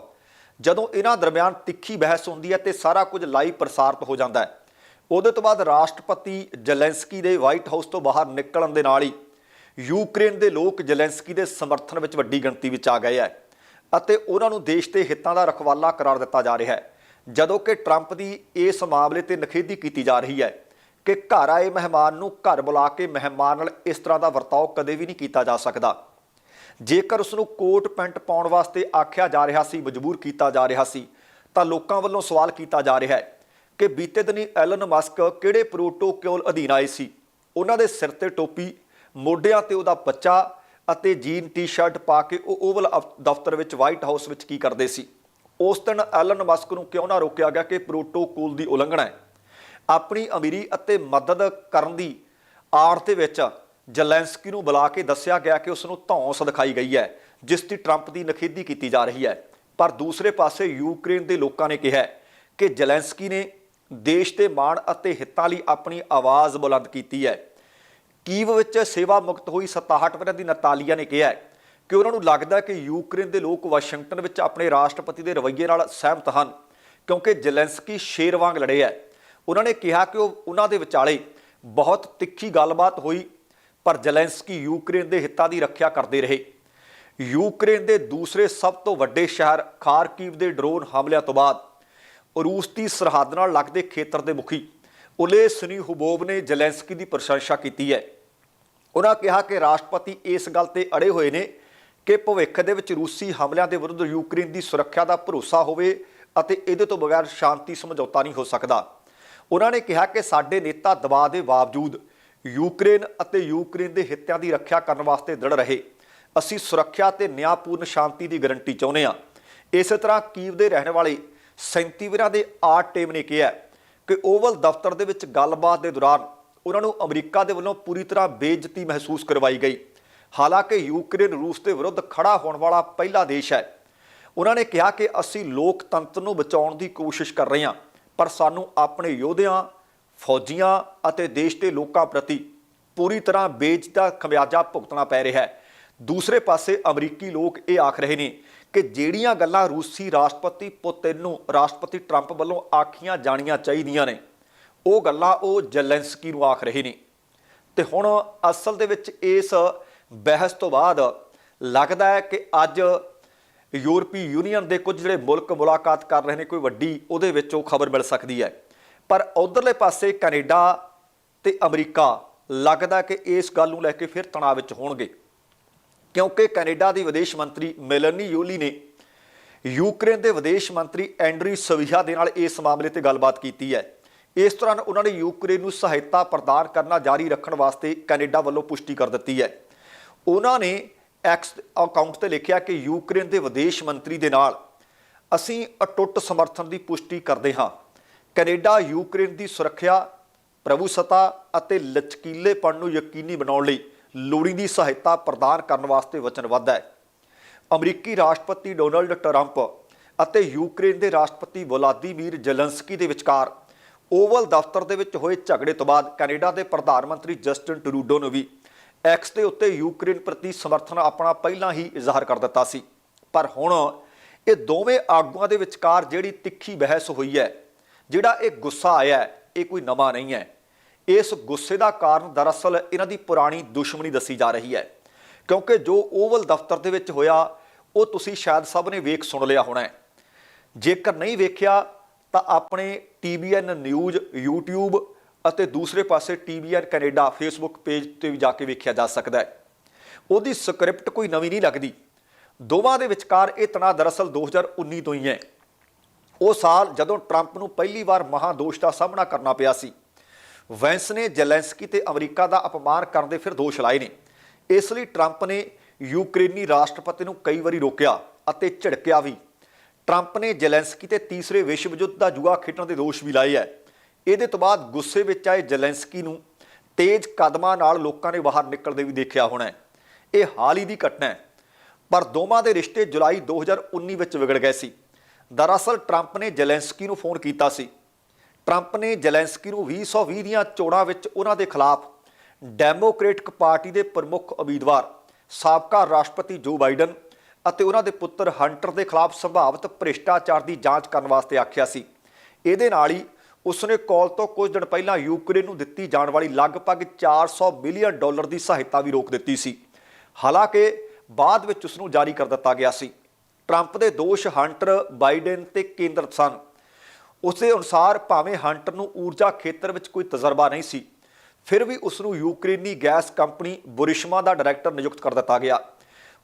ਜਦੋਂ ਇਹਨਾਂ ਦਰਮਿਆਨ ਤਿੱਖੀ ਬਹਿਸ ਹੁੰਦੀ ਹੈ ਤੇ ਸਾਰਾ ਕੁਝ ਲਾਈਵ ਪ੍ਰਸਾਰਿਤ ਹੋ ਜਾਂਦਾ ਹੈ। ਉਹਦੇ ਤੋਂ ਬਾਅਦ ਰਾਸ਼ਟਰਪਤੀ ਜ਼ੈਲੈਂਸਕੀ ਦੇ ਵਾਈਟ ਹਾਊਸ ਤੋਂ ਬਾਹਰ ਨਿਕਲਣ ਦੇ ਨਾਲ ਹੀ ਯੂਕਰੇਨ ਦੇ ਲੋਕ ਜ਼ੈਲੈਂਸਕੀ ਦੇ ਸਮਰਥਨ ਵਿੱਚ ਵੱਡੀ ਗਿਣਤੀ ਵਿੱਚ ਆ ਗਏ ਹੈ ਅਤੇ ਉਹਨਾਂ ਨੂੰ ਦੇਸ਼ ਦੇ ਹਿੱਤਾਂ ਦਾ ਰਖਵਾਲਾ ਕਰਾਰ ਦਿੱਤਾ ਜਾ ਰਿਹਾ ਹੈ, ਜਦੋਂ ਕਿ ਟਰੰਪ ਦੀ ਇਸ ਮਾਮਲੇ ਤੇ ਨਖੇਦੀ ਕੀਤੀ ਜਾ ਰਹੀ ਹੈ। ਕਿ ਘਰ ਆਏ ਮਹਿਮਾਨ ਨੂੰ ਘਰ ਬੁਲਾ ਕੇ ਮਹਿਮਾਨ ਨਾਲ ਇਸ ਤਰ੍ਹਾਂ ਦਾ ਵਰਤਾਓ ਕਦੇ ਵੀ ਨਹੀਂ ਕੀਤਾ ਜਾ ਸਕਦਾ। ਜੇਕਰ ਉਸ ਨੂੰ ਕੋਟ ਪੈਂਟ ਪਾਉਣ ਵਾਸਤੇ ਆਖਿਆ ਜਾ ਰਿਹਾ ਸੀ, ਮਜਬੂਰ ਕੀਤਾ ਜਾ ਰਿਹਾ ਸੀ, ਤਾਂ ਲੋਕਾਂ ਵੱਲੋਂ ਸਵਾਲ ਕੀਤਾ ਜਾ ਰਿਹਾ ਹੈ ਕਿ ਬੀਤੇ ਦਿਨੀ ਐਲਨ ਮਸਕ ਕਿਹੜੇ ਪ੍ਰੋਟੋਕੋਲ ਅਧੀਨ ਆਏ ਸੀ? ਉਹਨਾਂ ਦੇ ਸਿਰ ਤੇ ਟੋਪੀ, ਮੋਢਿਆਂ ਤੇ ਉਹਦਾ ਬੱਚਾ ਅਤੇ ਜੀਨ ਟੀ-ਸ਼ਰਟ ਪਾ ਕੇ ਉਹ ਓਵਲ ਅਫ- ਦਫ਼ਤਰ ਵਿੱਚ, ਵਾਈਟ ਹਾਊਸ ਵਿੱਚ ਕੀ ਕਰਦੇ ਸੀ? ਉਸ ਦਿਨ ਐਲਨ ਮਸਕ ਨੂੰ ਕਿਉਂ ਨਾ ਰੋਕਿਆ ਗਿਆ ਕਿ ਪ੍ਰੋਟੋਕੋਲ ਦੀ ਉਲੰਘਣਾ ਹੈ? ਆਪਣੀ ਅਮੀਰੀ ਅਤੇ ਮਦਦ ਕਰਨ ਦੀ ਆੜ ਦੇ ਵਿੱਚ ਜਲੈਂਸਕੀ ਨੂੰ ਬੁਲਾ ਕੇ ਦੱਸਿਆ ਗਿਆ ਕਿ ਉਸ ਨੂੰ ਧੌਂਸ ਦਿਖਾਈ ਗਈ ਹੈ, ਜਿਸ ਦੀ ਟਰੰਪ ਦੀ ਨਖੇਦੀ ਕੀਤੀ ਜਾ ਰਹੀ ਹੈ। ਪਰ ਦੂਸਰੇ ਪਾਸੇ ਯੂਕਰੇਨ ਦੇ ਲੋਕਾਂ ਨੇ ਕਿਹਾ ਕਿ ਜਲੈਂਸਕੀ ਨੇ ਦੇਸ਼ ਦੇ ਮਾਣ ਅਤੇ ਹਿੱਤਾਂ ਲਈ ਆਪਣੀ ਆਵਾਜ਼ ਬੁਲੰਦ ਕੀਤੀ ਹੈ। ਕੀਵ ਵਿੱਚ ਸੇਵਾ ਮੁਕਤ ਹੋਈ 67 ਵਰ੍ਹਿਆਂ ਦੀ ਨਤਾਲੀਆ ਨੇ ਕਿਹਾ ਕਿ ਉਹਨਾਂ ਨੂੰ ਲੱਗਦਾ ਕਿ ਯੂਕਰੇਨ ਦੇ ਲੋਕ ਵਾਸ਼ਿੰਗਟਨ ਵਿੱਚ ਆਪਣੇ ਰਾਸ਼ਟਰਪਤੀ ਦੇ ਰਵੱਈਏ ਨਾਲ ਸਹਿਮਤ ਹਨ, ਕਿਉਂਕਿ ਜ਼ੈਲੈਂਸਕੀ ਸ਼ੇਰ ਵਾਂਗ ਲੜੇ ਹੈ। ਉਹਨਾਂ ਨੇ ਕਿਹਾ ਕਿ ਉਹ ਉਹਨਾਂ ਦੇ ਵਿਚਾਲੇ ਬਹੁਤ ਤਿੱਖੀ ਗੱਲਬਾਤ ਹੋਈ, ਪਰ ਜ਼ੈਲੈਂਸਕੀ ਯੂਕਰੇਨ ਦੇ ਹਿੱਤਾਂ ਦੀ ਰੱਖਿਆ ਕਰਦੇ ਰਹੇ। ਯੂਕਰੇਨ ਦੇ ਦੂਸਰੇ ਸਭ ਤੋਂ ਵੱਡੇ ਸ਼ਹਿਰ ਖਾਰਕੀਵ ਦੇ ਡਰੋਨ ਹਮਲਿਆਂ ਤੋਂ ਬਾਅਦ, ਰੂਸ ਦੀ ਸਰਹੱਦ ਨਾਲ ਲੱਗਦੇ ਖੇਤਰ ਦੇ ਮੁਖੀ ਉਲੇਸਨੀ ਹੁਬੋਬ ਨੇ ਜ਼ੈਲੈਂਸਕੀ ਦੀ ਪ੍ਰਸ਼ੰਸਾ ਕੀਤੀ ਹੈ। ਉਹਨਾਂ ਕਿਹਾ ਕਿ ਰਾਸ਼ਟਰਪਤੀ ਇਸ ਗੱਲ ਤੇ ਅੜੇ ਹੋਏ ਨੇ ਕਿ ਭਵਿੱਖ ਦੇ ਵਿੱਚ ਰੂਸੀ ਹਮਲਿਆਂ ਦੇ ਵਿਰੁੱਧ ਯੂਕਰੇਨ ਦੀ ਸੁਰੱਖਿਆ ਦਾ ਭਰੋਸਾ ਹੋਵੇ ਅਤੇ ਇਹਦੇ ਤੋਂ ਬਗੈਰ ਸ਼ਾਂਤੀ ਸਮਝੌਤਾ ਨਹੀਂ ਹੋ ਸਕਦਾ। ਉਹਨਾਂ ਨੇ ਕਿਹਾ ਕਿ ਸਾਡੇ ਨੇਤਾ ਦਬਾਅ ਦੇ ਬਾਵਜੂਦ ਯੂਕਰੇਨ ਅਤੇ ਯੂਕਰੇਨ ਦੇ ਹਿੱਤਾਂ ਦੀ ਰੱਖਿਆ ਕਰਨ ਵਾਸਤੇ ਦ੍ਰਿੜ ਰਹੇ। ਅਸੀਂ ਸੁਰੱਖਿਆ ਤੇ ਨਿਆਂਪੂਰਨ ਸ਼ਾਂਤੀ ਦੀ ਗਾਰੰਟੀ ਚਾਹੁੰਦੇ ਹਾਂ। ਇਸੇ ਤਰ੍ਹਾਂ ਕੀਵ ਦੇ ਰਹਿਣ ਵਾਲੇ 37 ਵੀਰਾਂ ਦੇ ਆਰਟ ਟੀਮ ਨੇ ਕਿਹਾ ਕਿ ਓਵਲ ਦਫ਼ਤਰ ਦੇ ਵਿੱਚ ਗੱਲਬਾਤ ਦੇ ਦੌਰਾਨ ਉਹਨਾਂ ਨੂੰ ਅਮਰੀਕਾ ਦੇ ਵੱਲੋਂ ਪੂਰੀ ਤਰ੍ਹਾਂ ਬੇਇੱਜ਼ਤੀ ਮਹਿਸੂਸ ਕਰਵਾਈ ਗਈ। ਹਾਲਾਂਕਿ ਯੂਕਰੇਨ ਰੂਸ ਦੇ ਵਿਰੁੱਧ ਖੜਾ ਹੋਣ ਵਾਲਾ ਪਹਿਲਾ ਦੇਸ਼ ਹੈ। ਉਹਨਾਂ ਨੇ ਕਿਹਾ ਕਿ ਅਸੀਂ ਲੋਕਤੰਤਰ ਨੂੰ ਬਚਾਉਣ ਦੀ ਕੋਸ਼ਿਸ਼ ਕਰ ਰਹੇ ਹਾਂ। ਪਰ ਸਾਨੂੰ ਆਪਣੇ ਯੋਧਿਆਂ, ਫੌਜੀਆਂ ਅਤੇ ਦੇਸ਼ ਦੇ ਲੋਕਾਂ ਪ੍ਰਤੀ ਪੂਰੀ ਤਰ੍ਹਾਂ ਬੇਇੱਜ਼ਤੀ ਖਮਿਆਜਾ ਭੁਗਤਣਾ ਪੈ ਰਿਹਾ ਹੈ। ਦੂਸਰੇ ਪਾਸੇ ਅਮਰੀਕੀ ਲੋਕ ਇਹ ਆਖ ਰਹੇ ਨੇ ਕਿ ਜਿਹੜੀਆਂ ਗੱਲਾਂ ਰੂਸੀ ਰਾਸ਼ਟਰਪਤੀ ਪੁਤਿਨ ਨੂੰ ਰਾਸ਼ਟਰਪਤੀ ਟਰੰਪ ਵੱਲੋਂ ਆਖੀਆਂ ਜਾਣੀਆਂ ਚਾਹੀਦੀਆਂ ਨੇ, ਉਹ ਗੱਲਾਂ ਉਹ ਜ਼ੈਲੈਂਸਕੀ ਨੂੰ ਆਖ ਰਹੇ ਨੇ। ਤੇ ਹੁਣ ਅਸਲ ਦੇ ਵਿੱਚ ਇਸ ਬਹਿਸ ਤੋਂ ਬਾਅਦ ਲੱਗਦਾ ਹੈ ਕਿ ਅੱਜ ਯੂਰਪੀ ਯੂਨੀਅਨ ਦੇ ਕੁਝ ਜਿਹੜੇ ਮੁਲਕ ਮੁਲਾਕਾਤ ਕਰ ਰਹੇ ਨੇ, ਕੋਈ ਵੱਡੀ ਉਹਦੇ ਵਿੱਚ ਉਹ ਖਬਰ ਮਿਲ ਸਕਦੀ ਹੈ। ਪਰ ਉਧਰਲੇ ਪਾਸੇ ਕੈਨੇਡਾ ਤੇ ਅਮਰੀਕਾ ਲੱਗਦਾ ਕਿ ਇਸ ਗੱਲ ਨੂੰ ਲੈ ਕੇ ਫਿਰ ਤਣਾਅ ਵਿੱਚ ਹੋਣਗੇ। ਕਿਉਂਕਿ ਕੈਨੇਡਾ ਦੀ ਵਿਦੇਸ਼ ਮੰਤਰੀ ਮੈਲਨੀ ਯੂਲੀ ਨੇ ਯੂਕਰੇਨ ਦੇ ਵਿਦੇਸ਼ ਮੰਤਰੀ ਐਂਡਰੀ ਸਵੀਹਾ ਦੇ ਨਾਲ ਇਸ ਮਾਮਲੇ ਤੇ ਗੱਲਬਾਤ ਕੀਤੀ ਹੈ। ਇਸ ਦੌਰਾਨ ਉਹਨਾਂ ਨੇ ਯੂਕਰੇਨ ਨੂੰ ਸਹਾਇਤਾ ਪ੍ਰਦਾਨ ਕਰਨਾ ਜਾਰੀ ਰੱਖਣ ਵਾਸਤੇ ਕੈਨੇਡਾ ਵੱਲੋਂ ਪੁਸ਼ਟੀ ਕਰ ਦਿੱਤੀ ਹੈ। ਉਹਨਾਂ ਨੇ ਐਕਸ ਅਕਾਊਂਟ ਤੇ ਲਿਖਿਆ ਕਿ ਯੂਕਰੇਨ ਦੇ ਵਿਦੇਸ਼ ਮੰਤਰੀ ਦੇ ਨਾਲ ਅਸੀਂ ਅਟੁੱਟ ਸਮਰਥਨ ਦੀ ਪੁਸ਼ਟੀ ਕਰਦੇ ਹਾਂ। ਕੈਨੇਡਾ ਯੂਕਰੇਨ ਦੀ ਸੁਰੱਖਿਆ, ਪ੍ਰਭੂਸਤਾ ਅਤੇ ਲਚਕੀਲੇਪਣ ਨੂੰ ਯਕੀਨੀ ਬਣਾਉਣ ਲਈ ਲੋੜੀਂਦੀ ਸਹਾਇਤਾ ਪ੍ਰਦਾਨ ਕਰਨ ਵਾਸਤੇ ਵਚਨਬੱਧ ਹੈ। ਅਮਰੀਕੀ ਰਾਸ਼ਟਰਪਤੀ ਡੋਨਲਡ ਟਰੰਪ ਅਤੇ ਯੂਕਰੇਨ ਦੇ ਰਾਸ਼ਟਰਪਤੀ ਵਲਾਦੀਮੀਰ ਜ਼ੈਲੈਂਸਕੀ ਦੇ ਵਿਚਕਾਰ ਓਵਲ ਦਫ਼ਤਰ ਦੇ ਵਿੱਚ ਹੋਏ ਝਗੜੇ ਤੋਂ ਬਾਅਦ ਕੈਨੇਡਾ ਦੇ ਪ੍ਰਧਾਨ ਮੰਤਰੀ ਜਸਟਿਨ ਟਰੂਡੋ ਨੂੰ ਵੀ ਐਕਸ ਦੇ ਉੱਤੇ ਯੂਕਰੇਨ ਪ੍ਰਤੀ ਸਮਰਥਨ ਆਪਣਾ ਪਹਿਲਾਂ ਹੀ ਇਜ਼ਹਾਰ ਕਰ ਦਿੱਤਾ ਸੀ। ਪਰ ਹੁਣ ਇਹ ਦੋਵੇਂ ਆਗੂਆਂ ਦੇ ਵਿਚਕਾਰ ਜਿਹੜੀ ਤਿੱਖੀ ਬਹਿਸ ਹੋਈ ਹੈ ਜਿਹੜਾ ਇਹ ਗੁੱਸਾ ਆਇਆ ਹੈ, ਇਹ ਕੋਈ ਨਵਾਂ ਨਹੀਂ ਹੈ। ਇਸ ਗੁੱਸੇ ਦਾ ਕਾਰਨ ਦਰਅਸਲ ਇਹਨਾਂ ਦੀ ਪੁਰਾਣੀ ਦੁਸ਼ਮਣੀ ਦੱਸੀ ਜਾ ਰਹੀ ਹੈ। ਕਿਉਂਕਿ ਜੋ ਓਵਲ ਦਫ਼ਤਰ ਦੇ ਵਿੱਚ ਹੋਇਆ ਉਹ ਤੁਸੀਂ ਸ਼ਾਇਦ ਸਭ ਨੇ ਵੇਖ ਸੁਣ ਲਿਆ ਹੋਣਾ ਜੇਕਰ ਨਹੀਂ ਵੇਖਿਆ ਤਾਂ ਆਪਣੇ TBN ਨਿਊਜ਼ YouTube ਅਤੇ ਦੂਸਰੇ ਪਾਸੇ TBN ਕੈਨੇਡਾ ਫੇਸਬੁੱਕ ਪੇਜ ਤੇ ਵੀ ਜਾ ਕੇ ਵੇਖਿਆ ਜਾ ਸਕਦਾ ਹੈ। ਉਹਦੀ ਸਕ੍ਰਿਪਟ ਕੋਈ ਨਵੀਂ ਨਹੀਂ ਲੱਗਦੀ। ਦੋਵਾਂ ਦੇ ਵਿਚਕਾਰ ਇਹ ਤਣਾਅ ਦਰਅਸਲ 2019 ਤੋਂ ਹੀ ਹੈ। ਉਹ ਸਾਲ ਜਦੋਂ ਟਰੰਪ ਨੂੰ ਪਹਿਲੀ ਵਾਰ ਮਹਾਦੋਸ਼ ਦਾ ਸਾਹਮਣਾ ਕਰਨਾ ਪਿਆ ਸੀ। ਵੈਂਸ ਨੇ ਜ਼ੈਲੈਂਸਕੀ ਤੇ ਅਮਰੀਕਾ ਦਾ ਅਪਮਾਨ ਕਰਨ ਦੇ ਫਿਰ ਦੋਸ਼ ਲਾਏ ਨੇ। ਇਸ ਲਈ ਟਰੰਪ ਨੇ ਯੂਕਰੇਨੀ ਰਾਸ਼ਟਰਪਤੀ ਨੂੰ ਕਈ ਵਾਰੀ ਰੋਕਿਆ ਅਤੇ ਝਿੜਕਿਆ ਵੀ। ਟਰੰਪ ਨੇ ਜ਼ੈਲੈਂਸਕੀ ਤੇ ਤੀਸਰੇ ਵਿਸ਼ਵ ਯੁੱਧ ਦਾ ਜੂਆ ਖੇਡਣ ਦੇ ਦੋਸ਼ ਵੀ ਲਾਏ ਹੈ। ਇਹਦੇ ਤੋਂ ਬਾਅਦ ਗੁੱਸੇ ਵਿੱਚ ਆਏ ਜ਼ੈਲੈਂਸਕੀ ਨੂੰ ਤੇਜ਼ ਕਦਮਾਂ ਨਾਲ ਲੋਕਾਂ ਨੇ ਬਾਹਰ ਨਿਕਲਦੇ ਵੀ ਦੇਖਿਆ ਹੋਣਾ ਇਹ ਹਾਲ ਹੀ ਦੀ ਘਟਨਾ ਹੈ। ਪਰ ਦੋਵਾਂ ਦੇ ਰਿਸ਼ਤੇ ਜੁਲਾਈ 2019 ਵਿੱਚ ਵਿਗੜ ਗਏ ਸੀ। ਦਰਅਸਲ ਟਰੰਪ ਨੇ ਜ਼ੈਲੈਂਸਕੀ ਨੂੰ ਫੋਨ ਕੀਤਾ ਸੀ। ਟਰੰਪ ਨੇ ਜ਼ੈਲੈਂਸਕੀ ਨੂੰ 2020 ਦੀਆਂ ਚੋਣਾਂ ਵਿੱਚ ਉਹਨਾਂ ਦੇ ਖਿਲਾਫ ਡੈਮੋਕ੍ਰੇਟਿਕ ਪਾਰਟੀ ਦੇ ਪ੍ਰਮੁੱਖ ਉਮੀਦਵਾਰ, ਸਾਬਕਾ ਰਾਸ਼ਟਰਪਤੀ ਜੋ ਬਾਈਡਨ ਅਤੇ ਉਹਨਾਂ ਦੇ ਪੁੱਤਰ ਹੰਟਰ ਦੇ ਖਿਲਾਫ ਸੰਭਾਵਿਤ ਭ੍ਰਿਸ਼ਟਾਚਾਰ ਦੀ ਜਾਂਚ ਕਰਨ ਵਾਸਤੇ ਆਖਿਆ ਸੀ। ਇਹਦੇ ਨਾਲ ਹੀ ਉਸਨੇ ਕਾਲ ਤੋਂ ਕੁਝ ਦਿਨ ਪਹਿਲਾਂ ਯੂਕਰੇਨ ਨੂੰ ਦਿੱਤੀ ਜਾਣ ਵਾਲੀ ਲਗਭਗ 400 ਬਿਲੀਅਨ ਡਾਲਰ ਦੀ ਸਹਾਇਤਾ ਵੀ ਰੋਕ ਦਿੱਤੀ ਸੀ। ਹਾਲਾਂਕਿ, ਬਾਅਦ ਵਿੱਚ ਉਸ ਨੂੰ ਜਾਰੀ ਕਰ ਦਿੱਤਾ ਗਿਆ ਸੀ। ਟਰੰਪ ਦੇ ਦੋਸ਼ ਹੰਟਰ ਬਾਈਡਨ ਤੇ ਕੇਂਦਰਿਤ ਸਨ। ਉਸ ਦੇ ਅਨੁਸਾਰ ਭਾਵੇਂ ਹੰਟਰ ਨੂੰ ਊਰਜਾ ਖੇਤਰ ਵਿੱਚ ਕੋਈ ਤਜਰਬਾ ਨਹੀਂ ਸੀ, ਫਿਰ ਵੀ ਉਸ ਨੂੰ ਯੂਕਰੇਨੀ ਗੈਸ ਕੰਪਨੀ ਬੁਰਿਸ਼ਮਾ ਦਾ ਡਾਇਰੈਕਟਰ ਨਿਯੁਕਤ ਕਰ ਦਿੱਤਾ ਗਿਆ।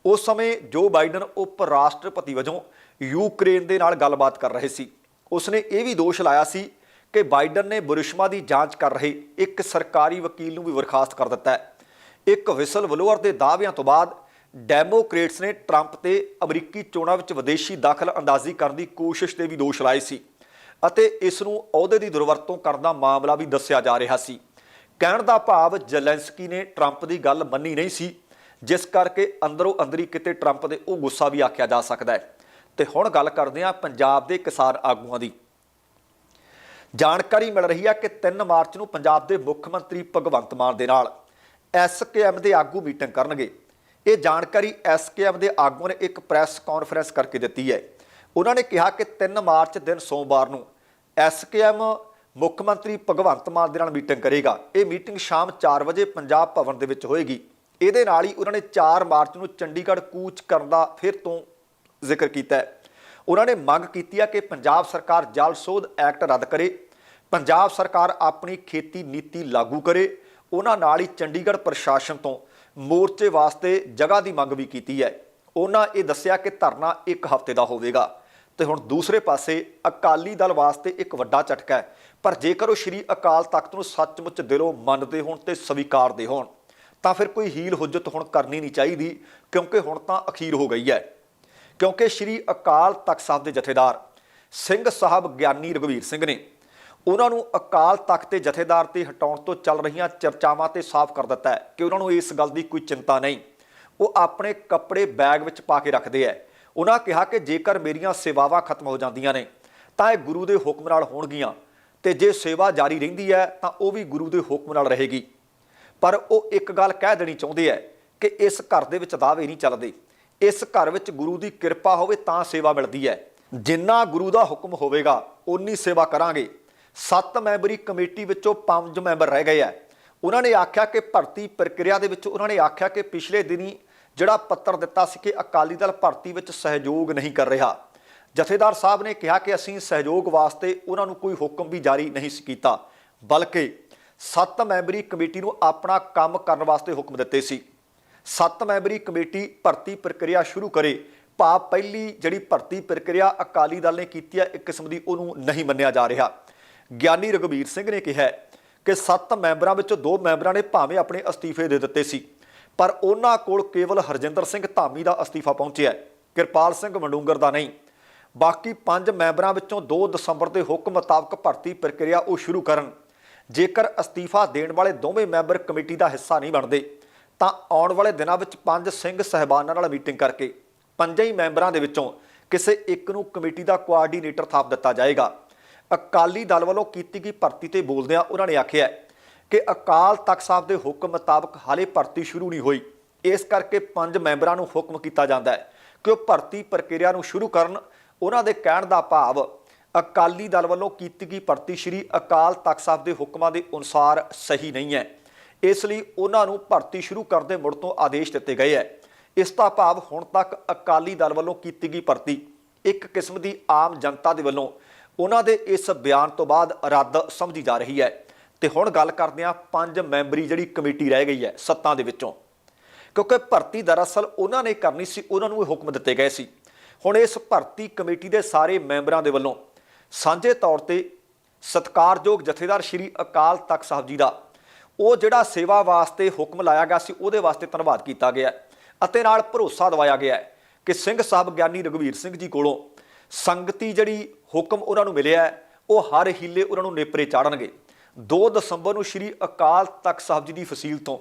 ਉਸ ਸਮੇਂ ਜੋ ਬਾਈਡਨ ਉਪ ਰਾਸ਼ਟਰਪਤੀ ਵਜੋਂ ਯੂਕਰੇਨ ਦੇ ਨਾਲ ਗੱਲਬਾਤ ਕਰ ਰਹੇ ਸੀ, ਉਸਨੇ ਇਹ ਵੀ ਦੋਸ਼ ਲਾਇਆ ਸੀ ਕਿ ਬਾਈਡਨ ਨੇ ਬੁਰਿਸ਼ਮਾ ਦੀ ਜਾਂਚ ਕਰ ਰਹੇ ਇੱਕ ਸਰਕਾਰੀ ਵਕੀਲ ਨੂੰ ਵੀ ਬਰਖਾਸਤ ਕਰ ਦਿੱਤਾ ਹੈ। ਇੱਕ ਵਿਸਲ ਬਲੋਅਰ ਦੇ ਦਾਅਵਿਆਂ ਤੋਂ ਬਾਅਦ ਡੈਮੋਕ੍ਰੇਟਸ ਨੇ ਟਰੰਪ ਤੇ ਅਮਰੀਕੀ ਚੋਣਾਂ ਵਿੱਚ ਵਿਦੇਸ਼ੀ ਦਾਖਲ ਅੰਦਾਜ਼ੀ ਕਰਨ ਦੀ ਕੋਸ਼ਿਸ਼ ਤੇ ਵੀ ਦੋਸ਼ ਲਾਏ ਸੀ ਅਤੇ ਇਸ ਨੂੰ ਅਹੁਦੇ ਦੀ ਦੁਰਵਰਤੋਂ ਕਰਨ ਦਾ ਮਾਮਲਾ ਵੀ ਦੱਸਿਆ ਜਾ ਰਿਹਾ ਸੀ। ਕਹਿਣ ਦਾ ਭਾਵ ਜ਼ੈਲੈਂਸਕੀ ਨੇ ਟਰੰਪ ਦੀ ਗੱਲ ਮੰਨੀ ਨਹੀਂ ਸੀ, ਜਿਸ ਕਰਕੇ ਅੰਦਰੋਂ ਅੰਦਰੀ ਕਿਤੇ ਟਰੰਪ ਦੇ ਉਹ ਗੁੱਸਾ ਵੀ ਆਖਿਆ ਜਾ ਸਕਦਾ ਹੈ। ਤੇ ਹੁਣ ਗੱਲ ਕਰਦੇ ਹਾਂ ਪੰਜਾਬ ਦੇ ਕਿਸਾਨ ਆਗੂਆਂ ਦੀ। ਜਾਣਕਾਰੀ ਮਿਲ ਰਹੀ ਹੈ ਕਿ 3 ਮਾਰਚ ਨੂੰ ਪੰਜਾਬ ਦੇ ਮੁੱਖ ਮੰਤਰੀ ਭਗਵੰਤ ਮਾਨ ਦੇ ਨਾਲ ਐਸਕੇਐਮ ਦੇ ਆਗੂ ਮੀਟਿੰਗ ਕਰਨਗੇ। ਇਹ ਜਾਣਕਾਰੀ ਐਸਕੇਐਮ ਦੇ ਆਗੂਆਂ ਨੇ ਇੱਕ ਪ੍ਰੈਸ ਕਾਨਫਰੰਸ ਕਰਕੇ ਦਿੱਤੀ ਹੈ। ਉਹਨਾਂ ਨੇ ਕਿਹਾ ਕਿ 3 ਮਾਰਚ ਦਿਨ ਸੋਮਵਾਰ ਨੂੰ ਐਸਕੇਐਮ ਮੁੱਖ ਮੰਤਰੀ ਭਗਵੰਤ ਮਾਨ ਦੇ ਨਾਲ ਮੀਟਿੰਗ ਕਰੇਗਾ। ਇਹ ਮੀਟਿੰਗ ਸ਼ਾਮ 4 ਵਜੇ ਪੰਜਾਬ ਭਵਨ ਦੇ ਵਿੱਚ ਹੋਏਗੀ। ਇਹਦੇ ਨਾਲ ਹੀ ਉਹਨਾਂ ਨੇ 4 ਮਾਰਚ ਨੂੰ ਚੰਡੀਗੜ੍ਹ ਕੂਚ ਕਰਨ ਦਾ ਫਿਰ ਤੋਂ ਜ਼ਿਕਰ ਕੀਤਾ ਹੈ। ਉਹਨਾਂ ਨੇ ਮੰਗ ਕੀਤੀ ਹੈ ਕਿ ਪੰਜਾਬ ਸਰਕਾਰ ਜਲ ਸੋਧ ਐਕਟ ਰੱਦ ਕਰੇ, ਪੰਜਾਬ ਸਰਕਾਰ ਆਪਣੀ ਖੇਤੀ ਨੀਤੀ ਲਾਗੂ ਕਰੇ, ਉਹਨਾਂ ਨਾਲ ਹੀ ਚੰਡੀਗੜ੍ਹ ਪ੍ਰਸ਼ਾਸਨ ਤੋਂ ਮੋਰਚੇ ਵਾਸਤੇ ਜਗ੍ਹਾ ਦੀ ਮੰਗ ਵੀ ਕੀਤੀ ਹੈ। ਉਹਨਾਂ ਇਹ ਦੱਸਿਆ ਕਿ ਧਰਨਾ ਇੱਕ ਹਫ਼ਤੇ ਦਾ ਹੋਵੇਗਾ। ਤੇ ਹੁਣ ਦੂਸਰੇ ਪਾਸੇ ਅਕਾਲੀ ਦਲ ਵਾਸਤੇ ਇੱਕ ਵੱਡਾ ਝਟਕਾ ਹੈ, ਪਰ ਜੇਕਰ ਉਹ ਸ਼੍ਰੀ ਅਕਾਲ ਤਖਤ ਨੂੰ ਸੱਚਮੁੱਚ ਦਿਲੋਂ ਮੰਨਦੇ ਹੋਣ ਤੇ ਸਵੀਕਾਰਦੇ ਹੋਣ, ਤਾਂ ਫਿਰ ਕੋਈ ਹੀਲ ਹੁਜਤ ਹੁਣ ਕਰਨੀ ਨਹੀਂ ਚਾਹੀਦੀ, ਕਿਉਂਕਿ ਹੁਣ ਤਾਂ ਅਖੀਰ ਹੋ ਗਈ ਹੈ। ਕਿਉਂਕਿ ਸ਼੍ਰੀ ਅਕਾਲ ਤਖਤ ਸਾਹਿਬ ਦੇ ਜਥੇਦਾਰ ਸਿੰਘ ਸਾਹਿਬ ਗਿਆਨੀ ਰਘਵੀਰ ਸਿੰਘ ਨੇ ਉਹਨਾਂ ਨੂੰ ਅਕਾਲ ਤਖਤ ਦੇ ਜਥੇਦਾਰ ਤੇ ਹਟਾਉਣ ਤੋਂ ਚੱਲ ਰਹੀਆਂ ਚਰਚਾਵਾਂ ਤੇ ਸਾਫ਼ ਕਰ ਦਿੱਤਾ ਹੈ ਕਿ ਉਹਨਾਂ ਨੂੰ ਇਸ ਗੱਲ ਦੀ ਕੋਈ ਚਿੰਤਾ ਨਹੀਂ। ਉਹ ਆਪਣੇ ਕੱਪੜੇ ਬੈਗ ਵਿੱਚ ਪਾ ਕੇ ਰੱਖਦੇ ਐ ਉਹਨਾਂ ਕਿਹਾ ਕਿ ਜੇਕਰ ਮੇਰੀਆਂ ਸੇਵਾਵਾਂ ਖਤਮ ਹੋ ਜਾਂਦੀਆਂ ਨੇ, ਤਾਂ ਇਹ ਗੁਰੂ ਦੇ ਹੁਕਮ ਨਾਲ ਹੋਣਗੀਆਂ ਤੇ ਜੇ ਸੇਵਾ ਜਾਰੀ ਰਹਿੰਦੀ ਹੈ, ਤਾਂ ਉਹ ਵੀ ਗੁਰੂ ਦੇ ਹੁਕਮ ਨਾਲ ਰਹੇਗੀ। ਪਰ ਉਹ ਇੱਕ ਗੱਲ ਕਹਿ ਦੇਣੀ ਚਾਹੁੰਦੇ ਐ ਕਿ ਇਸ ਘਰ ਦੇ ਵਿੱਚ ਦਾਅਵੇ ਨਹੀਂ ਚੱਲਦੇ। ਇਸ ਘਰ ਵਿੱਚ ਗੁਰੂ ਦੀ ਕਿਰਪਾ ਹੋਵੇ ਤਾਂ ਸੇਵਾ ਮਿਲਦੀ ਹੈ। ਜਿੰਨਾ ਗੁਰੂ ਦਾ ਹੁਕਮ ਹੋਵੇਗਾ, ਓਨੀ ਸੇਵਾ ਕਰਾਂਗੇ। ਸੱਤ ਮੈਂਬਰੀ ਕਮੇਟੀ ਵਿੱਚੋਂ ਪੰਜ ਮੈਂਬਰ ਰਹਿ ਗਏ ਆ ਉਹਨਾਂ ਨੇ ਆਖਿਆ ਕਿ ਭਰਤੀ ਪ੍ਰਕਿਰਿਆ ਦੇ ਵਿੱਚ ਉਹਨਾਂ ਨੇ ਆਖਿਆ ਕਿ ਪਿਛਲੇ ਦਿਨੀ ਜਿਹੜਾ ਪੱਤਰ ਦਿੱਤਾ ਸੀ ਕਿ ਅਕਾਲੀ ਦਲ ਭਰਤੀ ਵਿੱਚ ਸਹਿਯੋਗ ਨਹੀਂ ਕਰ ਰਿਹਾ। ਜਥੇਦਾਰ ਸਾਹਿਬ ਨੇ ਕਿਹਾ ਕਿ ਅਸੀਂ ਸਹਿਯੋਗ ਵਾਸਤੇ ਉਹਨਾਂ ਨੂੰ ਕੋਈ ਹੁਕਮ ਵੀ ਜਾਰੀ ਨਹੀਂ ਸੀ ਕੀਤਾ, ਬਲਕਿ ਸੱਤ ਮੈਂਬਰੀ ਕਮੇਟੀ ਨੂੰ ਆਪਣਾ ਕੰਮ ਕਰਨ ਵਾਸਤੇ ਹੁਕਮ ਦਿੱਤੇ ਸੀ। ਸੱਤ ਮੈਂਬਰੀ ਕਮੇਟੀ ਭਰਤੀ ਪ੍ਰਕਿਰਿਆ ਸ਼ੁਰੂ ਕਰੇ। ਭਾਵ ਪਹਿਲੀ ਜਿਹੜੀ ਭਰਤੀ ਪ੍ਰਕਿਰਿਆ ਅਕਾਲੀ ਦਲ ਨੇ ਕੀਤੀ ਹੈ, ਇੱਕ ਕਿਸਮ ਦੀ ਉਹਨੂੰ ਨਹੀਂ ਮੰਨਿਆ ਜਾ ਰਿਹਾ। ਗਿਆਨੀ ਰਘਬੀਰ ਸਿੰਘ ਨੇ ਕਿਹਾ ਕਿ ਸੱਤ ਮੈਂਬਰਾਂ ਵਿੱਚੋਂ ਦੋ ਮੈਂਬਰਾਂ ਨੇ ਭਾਵੇਂ ਆਪਣੇ ਅਸਤੀਫੇ ਦੇ ਦਿੱਤੇ ਸੀ, ਪਰ ਉਹਨਾਂ ਕੋਲ ਕੇਵਲ ਹਰਜਿੰਦਰ ਸਿੰਘ ਧਾਮੀ ਦਾ ਅਸਤੀਫਾ ਪਹੁੰਚਿਆ ਕਿਰਪਾਲ ਸਿੰਘ ਮੰਡੂੰਗਰ ਦਾ ਨਹੀਂ। ਬਾਕੀ ਪੰਜ ਮੈਂਬਰਾਂ ਵਿੱਚੋਂ 2 ਦਸੰਬਰ ਦੇ ਹੁਕਮ ਮੁਤਾਬਕ ਭਰਤੀ ਪ੍ਰਕਿਰਿਆ ਉਹ ਸ਼ੁਰੂ ਕਰਨ। ਜੇਕਰ ਅਸਤੀਫਾ ਦੇਣ ਵਾਲੇ ਦੋਵੇਂ ਮੈਂਬਰ ਕਮੇਟੀ ਦਾ ਹਿੱਸਾ ਨਹੀਂ ਬਣਦੇ ਤਾਂ ਆਉਣ ਵਾਲੇ ਦਿਨਾਂ ਵਿੱਚ ਪੰਜ ਸਿੰਘ ਸਹਿਬਾਨਾਂ ਨਾਲ ਮੀਟਿੰਗ ਕਰਕੇ ਪੰਜਾਂ ਹੀ ਮੈਂਬਰਾਂ ਦੇ ਵਿੱਚੋਂ ਕਿਸੇ ਇੱਕ ਨੂੰ ਕਮੇਟੀ ਦਾ ਕੋਆਰਡੀਨੇਟਰ ਥਾਪ ਦਿੱਤਾ ਜਾਏਗਾ। ਅਕਾਲੀ ਦਲ ਵੱਲੋਂ ਕੀਤੀ ਗਈ ਭਰਤੀ ਤੇ ਬੋਲਦਿਆਂ ਉਹਨਾਂ ਨੇ ਆਖਿਆ ਕਿ ਅਕਾਲ ਤਖਤ ਸਾਹਿਬ ਦੇ ਹੁਕਮ ਮੁਤਾਬਕ ਹਾਲੇ ਭਰਤੀ ਸ਼ੁਰੂ ਨਹੀਂ ਹੋਈ। ਇਸ ਕਰਕੇ ਪੰਜ ਮੈਂਬਰਾਂ ਨੂੰ ਹੁਕਮ ਕੀਤਾ ਜਾਂਦਾ ਹੈ ਕਿ ਉਹ ਭਰਤੀ ਪ੍ਰਕਿਰਿਆ ਨੂੰ ਸ਼ੁਰੂ ਕਰਨ। ਉਹਨਾਂ ਦੇ ਕਹਿਣ ਦਾ ਭਾਵ ਅਕਾਲੀ ਦਲ ਵੱਲੋਂ ਕੀਤੀ ਗਈ ਭਰਤੀ ਸ਼੍ਰੀ ਅਕਾਲ ਤਖਤ ਸਾਹਿਬ ਦੇ ਹੁਕਮਾਂ ਦੇ ਅਨੁਸਾਰ ਸਹੀ ਨਹੀਂ ਹੈ। ਇਸ ਲਈ ਉਹਨਾਂ ਨੂੰ ਭਰਤੀ ਸ਼ੁਰੂ ਕਰਨ ਦੇ ਮੁੜ ਤੋਂ ਆਦੇਸ਼ ਦਿੱਤੇ ਗਏ ਹੈ। ਇਸ ਦਾ ਭਾਵ ਹੁਣ ਤੱਕ ਅਕਾਲੀ ਦਲ ਵੱਲੋਂ ਕੀਤੀ ਗਈ ਭਰਤੀ। ਇੱਕ ਕਿਸਮ ਦੀ ਆਮ ਜਨਤਾ ਦੇ ਵੱਲੋਂ ਉਹਨਾਂ ਦੇ ਇਸ ਬਿਆਨ ਤੋਂ ਬਾਅਦ ਰੱਦ ਸਮਝੀ ਜਾ ਰਹੀ ਹੈ। ਤੇ ਹੁਣ ਗੱਲ ਕਰਦੇ ਹਾਂ ਪੰਜ ਮੈਂਬਰੀ ਜਿਹੜੀ ਕਮੇਟੀ ਰਹਿ ਗਈ ਹੈ ਸੱਤਾਂ ਦੇ ਵਿੱਚੋਂ। ਕਿਉਂਕਿ ਭਰਤੀ ਦਰਅਸਲ ਉਹਨਾਂ ਨੇ ਕਰਨੀ ਸੀ, ਉਹਨਾਂ ਨੂੰ ਇਹ ਹੁਕਮ ਦਿੱਤੇ ਗਏ ਸੀ। ਹੁਣ ਇਸ ਭਰਤੀ ਕਮੇਟੀ ਦੇ ਸਾਰੇ ਮੈਂਬਰਾਂ ਦੇ ਵੱਲੋਂ ਸਾਂਝੇ ਤੌਰ ਤੇ ਸਤਕਾਰਯੋਗ ਜਥੇਦਾਰ ਸ਼੍ਰੀ ਅਕਾਲ ਤਖਤ ਸਾਹਿਬ ਜੀ ਦਾ ਉਹ ਜਿਹੜਾ ਸੇਵਾ ਵਾਸਤੇ ਹੁਕਮ ਲਾਇਆ ਗਿਆ ਸੀ, ਉਹਦੇ ਵਾਸਤੇ ਧੰਨਵਾਦ ਕੀਤਾ ਗਿਆ ਅਤੇ ਨਾਲ ਭਰੋਸਾ ਦਵਾਇਆ ਗਿਆ ਕਿ ਸਿੰਘ ਸਾਹਿਬ ਗਿਆਨੀ ਰਘਵੀਰ ਸਿੰਘ ਜੀ ਕੋਲੋਂ ਸੰਗਤੀ ਜਿਹੜੀ ਹੁਕਮ ਉਹਨਾਂ ਨੂੰ ਮਿਲਿਆ ਉਹ ਹਰ ਹੀਲੇ ਉਹਨਾਂ ਨੂੰ ਨੇਪਰੇ ਚਾੜਨਗੇ। 2 ਦਸੰਬਰ ਨੂੰ ਸ਼੍ਰੀ ਅਕਾਲ ਤਖਤ ਸਾਹਿਬ ਜੀ ਦੀ ਫਸੀਲ ਤੋਂ